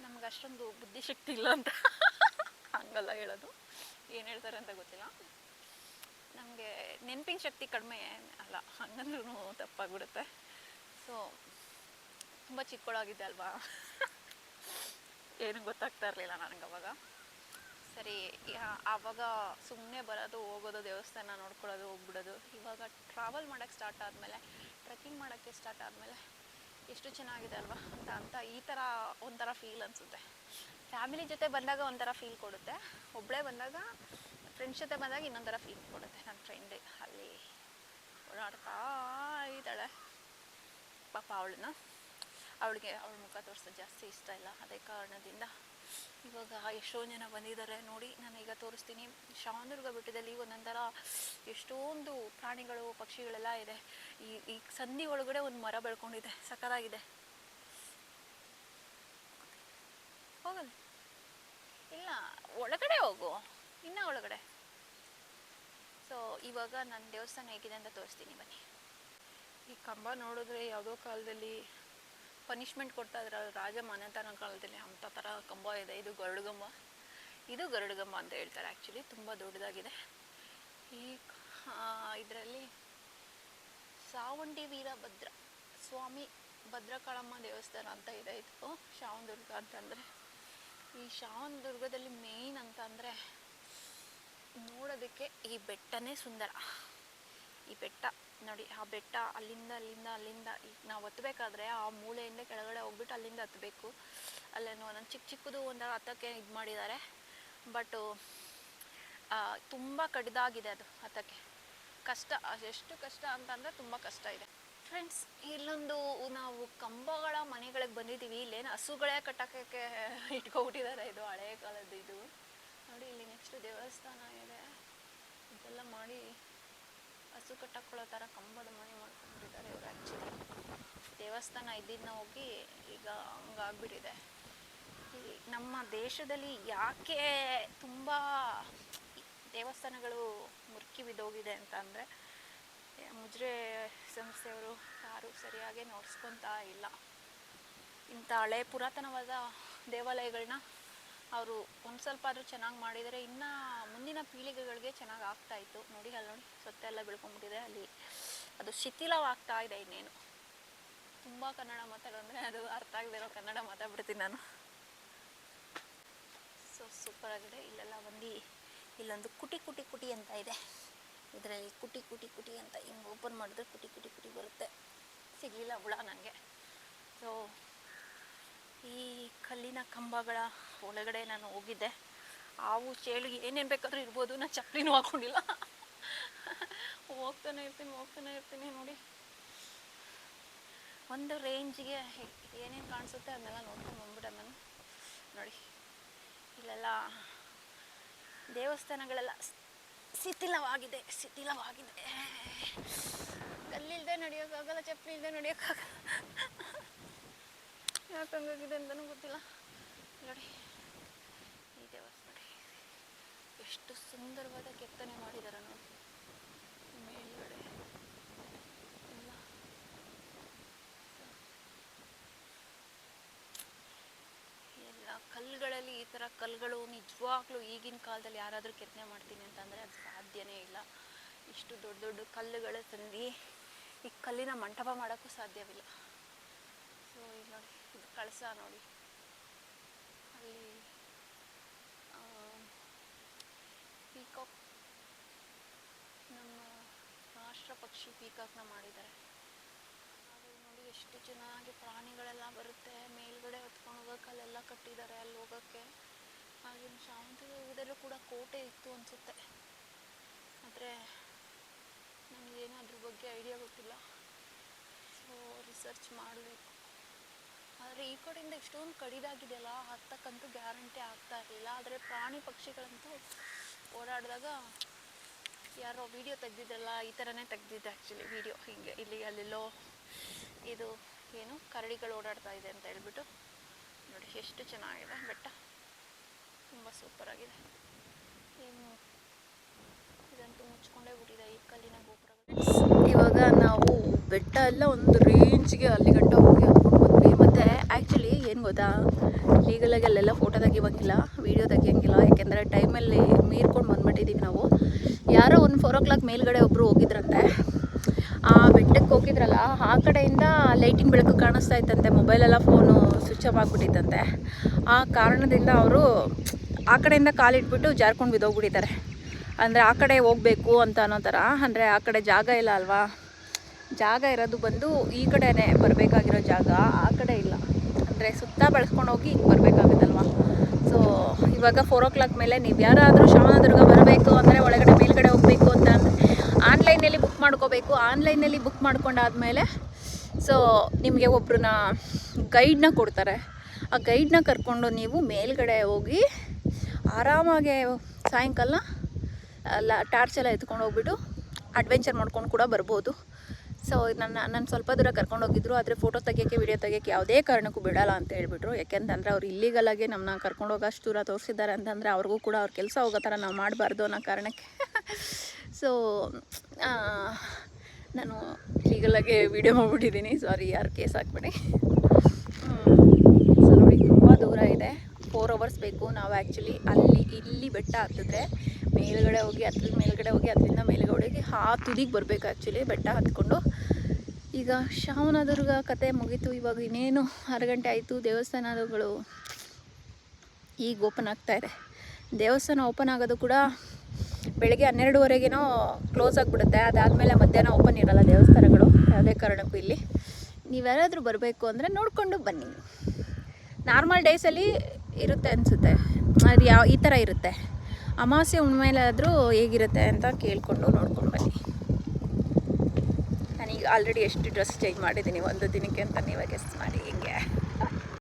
ನಮ್ಗೆ ಅಷ್ಟೊಂದು ಬುದ್ಧಿಶಕ್ತಿ ಇಲ್ಲ ಅಂತ ಹಂಗಲ್ಲ ಹೇಳೋದು. ಏನು ಹೇಳ್ತಾರೆ ಅಂತ ಗೊತ್ತಿಲ್ಲ. ನಮಗೆ ನೆನಪಿನ ಶಕ್ತಿ ಕಡಿಮೆ ಅಲ್ಲ ಹಂಗಂದ್ರೂ ತಪ್ಪಾಗ್ಬಿಡುತ್ತೆ. ಸೊ ತುಂಬ ಚಿಕ್ಕೊಳಾಗಿದ್ದೆ ಅಲ್ವಾ? ಏನು ಗೊತ್ತಾಗ್ತಾ ಇರಲಿಲ್ಲ ನನಗೆ ಅವಾಗ ಸರಿ ಆವಾಗ ಸುಮ್ಮನೆ ಬರೋದು, ಹೋಗೋದು, ದೇವಸ್ಥಾನ ನೋಡ್ಕೊಳ್ಳೋದು, ಹೋಗ್ಬಿಡೋದು. ಇವಾಗ ಟ್ರಾವೆಲ್ ಮಾಡೋಕ್ಕೆ ಸ್ಟಾರ್ಟ್ ಆದಮೇಲೆ ಟ್ರೆಕ್ಕಿಂಗ್ ಮಾಡೋಕ್ಕೆ ಸ್ಟಾರ್ಟ್ ಆದಮೇಲೆ ಎಷ್ಟು ಚೆನ್ನಾಗಿದೆ ಅಲ್ವಾ? ಅಂತ ಅಂತ ಈ ಥರ ಒಂಥರ ಫೀಲ್ ಅನಿಸುತ್ತೆ. ಫ್ಯಾಮಿಲಿ ಜೊತೆ ಬಂದಾಗ ಒಂಥರ ಫೀಲ್ ಕೊಡುತ್ತೆ. ಒಬ್ಬಳೇ ಬಂದಾಗ ಫ್ರೆಂಡ್ಸ್ ಜೊತೆ ಬಂದಾಗ ಇನ್ನೊಂಥರ ಫೀಲ್ ಕೊಡುತ್ತೆ ನನ್ನ ಫ್ರೆಂಡ್ ಅಲ್ಲಿ ಓಡಾಡ್ತಾ ಇದ್ದಾಳೆ. ಪಾಪ ಅವಳನ್ನ. ಅವಳಿಗೆ, ಅವಳ ಮುಖ ತೋರಿಸೋದು ಜಾಸ್ತಿ ಇಷ್ಟ ಇಲ್ಲ. ಅದೇ ಕಾರಣದಿಂದ ಇವಾಗ ಎಷ್ಟೊಂದು ಜನ ಬಂದಿದ್ದಾರೆ ನೋಡಿ ನಾನು ಈಗ ತೋರಿಸ್ತೀನಿ. ಶ್ರಾವಣದುರ್ಗ ಬೆಟ್ಟದಲ್ಲಿ ಒಂದೊಂಥರ ಎಷ್ಟೊಂದು ಪ್ರಾಣಿಗಳು, ಪಕ್ಷಿಗಳೆಲ್ಲ ಇದೆ. ಈ ಈ ಸಂಧಿ ಒಳಗಡೆ ಒಂದು ಮರ ಬೆಳ್ಕೊಂಡಿದೆ. ಸಕರಾಗಿದೆ ಹೋಗಲ್ಲ ಇಲ್ಲ, ಒಳಗಡೆ ಹೋಗು. ಇನ್ನ ಒಳಗಡೆ. ಸೊ ಇವಾಗ ನನ್ನ ದೇವಸ್ಥಾನ ಹೇಗಿದೆ ಅಂತ ತೋರಿಸ್ತೀನಿ ಬನ್ನಿ. ಈ ಕಂಬ ನೋಡಿದ್ರೆ ಯಾವುದೋ ಕಾಲದಲ್ಲಿ ಪನಿಷ್ಮೆಂಟ್ ಕೊಡ್ತಾ ಇದ್ರು ರಾಜ ಮನೆತನ ಕಾಲದಲ್ಲಿ ಅಂಥ ಥರ ಕಂಬ ಇದೆ. ಇದು ಗರುಡುಗಂಬ. ಇದು ಗರುಡುಗಂಬ ಅಂತ ಹೇಳ್ತಾರೆ ಆ್ಯಕ್ಚುಲಿ ತುಂಬ ದೊಡ್ಡದಾಗಿದೆ. ಈ ಇದರಲ್ಲಿ ಸಾವಂಡಿ ವೀರಭದ್ರ ಸ್ವಾಮಿ ಭದ್ರಕಾಳಮ್ಮ ದೇವಸ್ಥಾನ ಅಂತ ಇದೆ ಇದು. ಶ್ರಾವಣದುರ್ಗ ಅಂತಂದರೆ. ಈ ಶ್ರಾವಣದುರ್ಗದಲ್ಲಿ ಮೇಯ್ನ್ ಅಂತ ಅಂದರೆ ನೋಡೋದಕ್ಕೆ ಈ ಬೆಟ್ಟನೇ ಸುಂದರ. ಈ ಬೆಟ್ಟ ನೋಡಿ, ಆ ಬೆಟ್ಟ ಅಲ್ಲಿಂದ ಅಲ್ಲಿಂದ ಅಲ್ಲಿಂದ ಈಗ ನಾವು ಹತ್ತಬೇಕಾದ್ರೆ ಆ ಮೂಲೆಯಿಂದ ಕೆಳಗಡೆ ಹೋಗ್ಬಿಟ್ಟು ಅಲ್ಲಿಂದ ಹತ್ತಬೇಕು ಅಲ್ಲೇನೋ ಒಂದೊಂದು ಚಿಕ್ಕ ಚಿಕ್ಕದು ಒಂದು ಹತ್ತಕ್ಕೆ ಇದು ಮಾಡಿದ್ದಾರೆ. ಬಟ್ ತುಂಬ ಕಡಿದಾಗಿದೆ ಅದು ಹತ್ತಕ್ಕೆ. ಕಷ್ಟ ಎಷ್ಟು ಕಷ್ಟ ಅಂತಂದರೆ ತುಂಬ ಕಷ್ಟ ಇದೆ. ಫ್ರೆಂಡ್ಸ್ ಇಲ್ಲೊಂದು ನಾವು ಕಂಬಗಳ ಮನೆಗಳಿಗೆ ಬಂದಿದ್ದೀವಿ. ಇಲ್ಲೇನು ಹಸುಗಳೇ ಕಟ್ಟಕ್ಕೆ ಇಟ್ಕೊಬಿಟ್ಟಿದ್ದಾರೆ. ಇದು ಹಳೆ ಕಾಲದ್ದು ಇದು. ನೋಡಿ, ಇಲ್ಲಿ ನೆಕ್ಸ್ಟ್ ದೇವಸ್ಥಾನ ಇದೆ. ಇದೆಲ್ಲ ಮಾಡಿ ಹಸು ಕಟ್ಟಕೊಳ್ಳೋ ಥರ ಕಂಬದ ಮನೆ ಮಾಡ್ಕೊಂಡಿದ್ದಾರೆ ಇವರು ಆ್ಯಕ್ಚುಲಿ ದೇವಸ್ಥಾನ ಇದ್ದಿದ್ದನ್ನ ಹೋಗಿ ಈಗ ಹಂಗಾಗ್ಬಿಟ್ಟಿದೆ. ನಮ್ಮ ದೇಶದಲ್ಲಿ ಯಾಕೆ ತುಂಬ ದೇವಸ್ಥಾನಗಳು ಮುರುಕಿ ಬಿದ್ದೋಗಿದೆ ಅಂತ ಅಂದರೆ ಮುಜ್ರೆ ಸಂಸ್ಥೆಯವರು ಯಾರು ಸರಿಯಾಗಿ ನೋಡ್ಸ್ಕೊತಾ ಇಲ್ಲ. ಇಂಥ ಹಳೆ ಪುರಾತನವಾದ ದೇವಾಲಯಗಳನ್ನ ಅವರು ಒಂದು ಸ್ವಲ್ಪ ಆದರೂ ಚೆನ್ನಾಗಿ ಮಾಡಿದರೆ ಇನ್ನು ಮುಂದಿನ ಪೀಳಿಗೆಗಳಿಗೆ ಚೆನ್ನಾಗಿ ಆಗ್ತಾ ಇತ್ತು. ನೋಡಿ ಅಲ್ಲಿ ನೋಡಿ, ಸೊತ್ತೆ ಎಲ್ಲ ಬೆಳ್ಕೊಂಡ್ಬಿಟ್ಟಿದೆ. ಅಲ್ಲಿ ಅದು ಶಿಥಿಲವಾಗ್ತಾ ಇದೆ ಇನ್ನೇನು. ತುಂಬ ಕನ್ನಡ ಮಾತಾಡೋಂದ್ರೆ ಅದು ಅರ್ಥ ಆಗದೆ ಇರೋ ಕನ್ನಡ ಮಾತಾಡ್ಬಿಡ್ತೀನಿ ನಾನು. ಸೊ ಸೂಪರ್ ಆಗಿದೆ. ಇಲ್ಲೆಲ್ಲ ಬಂದು ಇಲ್ಲೊಂದು ಕುಟಿ ಕುಟಿ ಕುಟಿ ಅಂತ ಇದೆ. ಇದರಲ್ಲಿ ಕುಟಿ ಕುಟಿ ಕುಟಿ ಅಂತ ಹಿಂಗೆ ಓಪನ್ ಮಾಡಿದ್ರೆ ಕುಟಿ ಕುಟಿ ಕುಟಿ ಬರುತ್ತೆ. ಸಿಗಲಿಲ್ಲ ಹುಳ ನನಗೆ ಸೊ ಈ ಕಲ್ಲಿನ ಕಂಬಗಳ ಒಳಗಡೆ ನಾನು ಹೋಗಿದ್ದೆ. ಹಾವು ಚೇಳು ಏನೇನು ಬೇಕಾದರೂ ಇರ್ಬೋದು. ನಾನು ಚಪ್ಪಲಿನೂ ಹಾಕೊಂಡಿಲ್ಲ. ಹೋಗ್ತಾನೆ ಇರ್ತೀನಿ ಹೋಗ್ತಾನೆ ಇರ್ತೀನಿ ನೋಡಿ. ಒಂದು ರೇಂಜಿಗೆ ಏನೇನು ಕಾಣಿಸುತ್ತೆ ಅದನ್ನೆಲ್ಲ ನೋಡ್ಕೊಂಡು ಬಂದ್ಬಿಟ್ಟೆ ನಾನು. ನೋಡಿ, ಇಲ್ಲೆಲ್ಲ ದೇವಸ್ಥಾನಗಳೆಲ್ಲ ಶಿಥಿಲವಾಗಿದೆ ಶಿಥಿಲವಾಗಿದೆ. ಕಲ್ಲಿಲ್ದೆ ನಡೆಯೋಕ್ಕಾಗಲ್ಲ ಚಪ್ಪಲಿ ಇಲ್ಲದೆ ನಡೆಯೋಕ್ಕಾಗಲ್ಲ. ಯಾಕೆ ಹಂಗಾಗಿದೆ ಅಂತಲೂ ಗೊತ್ತಿಲ್ಲ. ನೋಡಿ, ಈ ದೇವಸ್ಥಾನ ನೋಡಿ ಎಷ್ಟು ಸುಂದರವಾದ ಕೆತ್ತನೆ ಮಾಡಿದ್ದಾರೆ ನೋಡಿ. ಮೇಲ್ಗಡೆ ಎಲ್ಲ. ಎಲ್ಲ ಕಲ್ಲುಗಳಲ್ಲಿ ಈ ಥರ ಕಲ್ಲುಗಳು ನಿಜವಾಗ್ಲೂ ಈಗಿನ ಕಾಲದಲ್ಲಿ ಯಾರಾದರೂ ಕೆತ್ತನೆ ಮಾಡ್ತೀನಿ ಅಂತಂದರೆ ಅದು ಸಾಧ್ಯನೇ ಇಲ್ಲ. ಇಷ್ಟು ದೊಡ್ಡ ದೊಡ್ಡ ಕಲ್ಲುಗಳ ತಂದು ಈ ಕಲ್ಲಿನ ಮಂಟಪ ಮಾಡೋಕ್ಕೂ ಸಾಧ್ಯವಿಲ್ಲ. ಸೊ ಈಗ ಕಳಸ ನೋಡಿ. ಅಲ್ಲಿ ಪೀಕಾಕ್ ನಮ್ಮ ರಾಷ್ಟ್ರ ಪಕ್ಷಿ ಪೀಕಾಕ್ನ ಮಾಡಿದ್ದಾರೆ. ಅದು ನೋಡಿ ಎಷ್ಟು ಚೆನ್ನಾಗಿ ಪ್ರಾಣಿಗಳೆಲ್ಲ ಬರುತ್ತೆ. ಮೇಲ್ಗಡೆ ಹೊತ್ಕೊಂಡು ಹೋಗೋಕೆ ಅಲ್ಲೆಲ್ಲ ಕಟ್ಟಿದ್ದಾರೆ ಅಲ್ಲಿ ಹೋಗೋಕ್ಕೆ. ಆಗಿನ ಶಾಂತಿಯುಗದಲ್ಲೂ ಕೂಡ ಕೋಟೆ ಇತ್ತು ಅನಿಸುತ್ತೆ. ಆದರೆ ನನಗೇನು ಅದ್ರ ಬಗ್ಗೆ ಐಡಿಯಾ ಗೊತ್ತಿಲ್ಲ. ಸೊ ರಿಸರ್ಚ್ ಮಾಡಬೇಕು. ಆದರೆ ಈ ಕಡೆಯಿಂದ ಇಷ್ಟೊಂದು ಕಡಿದಾಗಿದೆಯಲ್ಲ, ಹತ್ತಕ್ಕಂತೂ ಗ್ಯಾರಂಟಿ ಆಗ್ತಾ ಇರಲಿಲ್ಲ. ಆದರೆ ಪ್ರಾಣಿ ಪಕ್ಷಿಗಳಂತೂ ಓಡಾಡಿದಾಗ ಯಾರೋ ವಿಡಿಯೋ ತೆಗ್ದಿದ್ದಲ್ಲ, ಈ ಥರನೇ ತೆಗ್ದಿದ್ದೆ ಆ್ಯಕ್ಚುಲಿ ವಿಡಿಯೋ ಹೀಗೆ ಇಲ್ಲಿ ಅಲ್ಲೆಲ್ಲೋ ಇದು ಏನು ಕರಡಿಗಳು ಓಡಾಡ್ತಾ ಇದೆ ಅಂತ ಹೇಳ್ಬಿಟ್ಟು ನೋಡಿ ಎಷ್ಟು ಚೆನ್ನಾಗಿದೆ ಬೆಟ್ಟ. ತುಂಬ ಸೂಪರಾಗಿದೆ ಏನು ಇದಂತೂ ಮುಚ್ಕೊಂಡೇ ಬಿಟ್ಟಿದೆ ಈ ಕಲ್ಲಿನ ಗೋಪುರ ಇವಾಗ ನಾವು ಬೆಟ್ಟ ಎಲ್ಲ ಒಂದು ರೇಂಜ್ಗೆ ಅಲ್ಲಿ ಗಂಟ ಹೋಗಿ ಹತ್ಕೊಂಡು ಬಂದ್ವಿ ಮತ್ತು ಆ್ಯಕ್ಚುಲಿ ಏನು ಗೊತ್ತಾ? ಲೀಗಲಾಗಿ ಅಲ್ಲೆಲ್ಲ ಫೋಟೋ ತೆಗಿವಂಗಿಲ್ಲ ವೀಡಿಯೋ ತೆಗಿಯೋಂಗಿಲ್ಲ. ಯಾಕೆಂದರೆ ಟೈಮಲ್ಲಿ ಮೀರ್ಕೊಂಡು ಬಂದ್ಬಿಟ್ಟಿದ್ದೀವಿ ನಾವು. ಯಾರೋ ಒಂದು ಫೋರ್ ಓ ಕ್ಲಾಕ್ ಮೇಲ್ಗಡೆ ಒಬ್ಬರು ಹೋಗಿದ್ರಂತೆ. ಆ ಬೆಟ್ಟಕ್ಕೆ ಹೋಗಿದ್ರಲ್ಲ, ಆ ಕಡೆಯಿಂದ ಲೈಟಿಂಗ್ ಬೆಳಕು ಕಾಣಿಸ್ತಾ ಇತ್ತಂತೆ. ಮೊಬೈಲೆಲ್ಲ ಫೋನು ಸ್ವಿಚ್ ಆಫ್ ಆಗಿಬಿಟ್ಟಿತ್ತಂತೆ. ಆ ಕಾರಣದಿಂದ ಅವರು ಆ ಕಡೆಯಿಂದ ಕಾಲಿಟ್ಬಿಟ್ಟು ಜಾರ್ಕೊಂಡು ಬಿದ್ದೋಗ್ಬಿಟ್ಟಿದ್ದಾರೆ. ಅಂದರೆ ಆ ಕಡೆ ಹೋಗಬೇಕು ಅಂತ ಅನ್ನೋ ಥರ. ಅಂದರೆ ಆ ಕಡೆ ಜಾಗ ಇಲ್ಲ ಅಲ್ವಾ? ಜಾಗ ಇರೋದು ಬಂದು ಈ ಕಡೆನೇ ಬರಬೇಕಾಗಿರೋ ಜಾಗ. ಆ ಕಡೆ ಇಲ್ಲ. ಅಂದರೆ ಸುತ್ತ ಬಳಸ್ಕೊಂಡು ಹೋಗಿ ಹಿಂಗೆ ಬರಬೇಕಾಗುತ್ತಲ್ವಾ? ಸೊ ಇವಾಗ ಫೋರ್ ಓ ಕ್ಲಾಕ್ ಮೇಲೆ ನೀವು ಯಾರಾದರೂ ಶ್ರವಣದುರ್ಗ ಬರಬೇಕು ಅಂದರೆ ಒಳಗಡೆ ಮೇಲ್ಗಡೆ ಹೋಗಬೇಕು ಅಂತ ಅಂದರೆ ಆನ್ಲೈನಲ್ಲಿ ಬುಕ್ ಮಾಡ್ಕೋಬೇಕು. ಆನ್ಲೈನಲ್ಲಿ ಬುಕ್ ಮಾಡ್ಕೊಂಡಾದ್ಮೇಲೆ ಸೊ ನಿಮಗೆ ಒಬ್ರನ್ನ ಗೈಡ್ನ ಕೊಡ್ತಾರೆ. ಆ ಗೈಡ್ನ ಕರ್ಕೊಂಡು ನೀವು ಮೇಲ್ಗಡೆ ಹೋಗಿ ಆರಾಮಾಗಿ ಸಾಯಂಕಾಲ ಟಾರ್ಚ್ ಎಲ್ಲ ಎತ್ಕೊಂಡು ಹೋಗ್ಬಿಟ್ಟು ಅಡ್ವೆಂಚರ್ ಮಾಡ್ಕೊಂಡು ಕೂಡ ಬರ್ಬೋದು. ಸೊ ನನ್ನ ನನ್ನ ಸ್ವಲ್ಪ ದೂರ ಕರ್ಕೊಂಡು ಹೋಗಿದ್ರು, ಆದರೆ ಫೋಟೋ ತೆಗಿಯೋಕ್ಕೆ ವಿಡಿಯೋ ತೆಗಿಯೋಕ್ಕೆ ಯಾವುದೇ ಕಾರಣಕ್ಕೂ ಬಿಡಲ್ಲ ಅಂತ ಹೇಳ್ಬಿಟ್ರು. ಯಾಕೆಂತಂದರೆ ಅವ್ರು ಇಲ್ಲಿಗಲಾಗಿ ನಮ್ಮನ್ನ ಕರ್ಕೊಂಡು ಹೋಗೋ ಅಷ್ಟು ದೂರ ತೋರಿಸಿದ್ದಾರೆ ಅಂತಂದರೆ ಅವ್ರಿಗೂ ಕೂಡ ಅವ್ರ ಕೆಲಸ ಹೋಗೋ ಥರ ನಾವು ಮಾಡಬಾರ್ದು ಅನ್ನೋ ಕಾರಣಕ್ಕೆ. ಸೊ ನಾನು ಈಗಲಾಗೆ ವಿಡಿಯೋ ಮಾಡಿಬಿಟ್ಟಿದ್ದೀನಿ. ಸಾರಿ ಯಾರು ಕೇಸ್ ಹಾಕ್ಬೇಡಿ. ಸೊ ನೋಡಿ, ತುಂಬ ದೂರ ಇದೆ. ಫೋರ್ ಅವರ್ಸ್ ಬೇಕು. ನಾವು ಆ್ಯಕ್ಚುಲಿ ಅಲ್ಲಿ, ಇಲ್ಲಿ ಬೆಟ್ಟ ಹತ್ತಿದ್ರೆ ಮೇಲುಗಡೆ ಹೋಗಿ, ಅದ್ರ ಮೇಲುಗಡೆ ಹೋಗಿ, ಅದರಿಂದ ಮೇಲುಗಡೆ ಹೋಗಿ, ಆ ತುದಿಗೆ ಬರಬೇಕು ಆ್ಯಕ್ಚುಲಿ ಬೆಟ್ಟ ಹತ್ಕೊಂಡು. ಈಗ ಶ್ರಾವಣದುರ್ಗ ಕತೆ ಮುಗೀತು. ಇವಾಗ ಇನ್ನೇನು ಆರು ಗಂಟೆ ಆಯಿತು. ದೇವಸ್ಥಾನಗಳು ಈಗ ಓಪನ್ ಆಗ್ತಾ ಇದೆ. ದೇವಸ್ಥಾನ ಓಪನ್ ಆಗೋದು ಕೂಡ ಬೆಳಗ್ಗೆ ಹನ್ನೆರಡುವರೆಗೇನೋ ಕ್ಲೋಸ್ ಆಗಿಬಿಡುತ್ತೆ. ಅದಾದಮೇಲೆ ಮಧ್ಯಾಹ್ನ ಓಪನ್ ಇರಲ್ಲ ದೇವಸ್ಥಾನಗಳು. ಯಾವುದೇ ಕಾರಣಕ್ಕೂ ಇಲ್ಲಿ. ನೀವ್ಯಾರಾದರೂ ಬರಬೇಕು ಅಂದರೆ ನೋಡಿಕೊಂಡು ಬನ್ನಿ. ನಾರ್ಮಲ್ ಡೇಸಲ್ಲಿ ಇರುತ್ತೆ ಅನಿಸುತ್ತೆ. ಅದು ಯಾವ ಈ ಥರ ಇರುತ್ತೆ. ಅಮಾವಾಸ್ಯೆ ಹುಣ್ಮೇಲಾದರೂ ಹೇಗಿರುತ್ತೆ ಅಂತ ಕೇಳಿಕೊಂಡು ನೋಡ್ಕೊಂಡು ಬನ್ನಿ. ಆಲ್ರೆಡಿ ಎಷ್ಟು ಡ್ರೆಸ್ ಚೇಂಜ್ ಮಾಡಿದ್ದೀನಿ ಒಂದು ದಿನಕ್ಕೆ ಅಂತ ನೀವೇ ಗೆಸ್ಟ್ ಮಾಡಿ ಹಿಂಗೆ.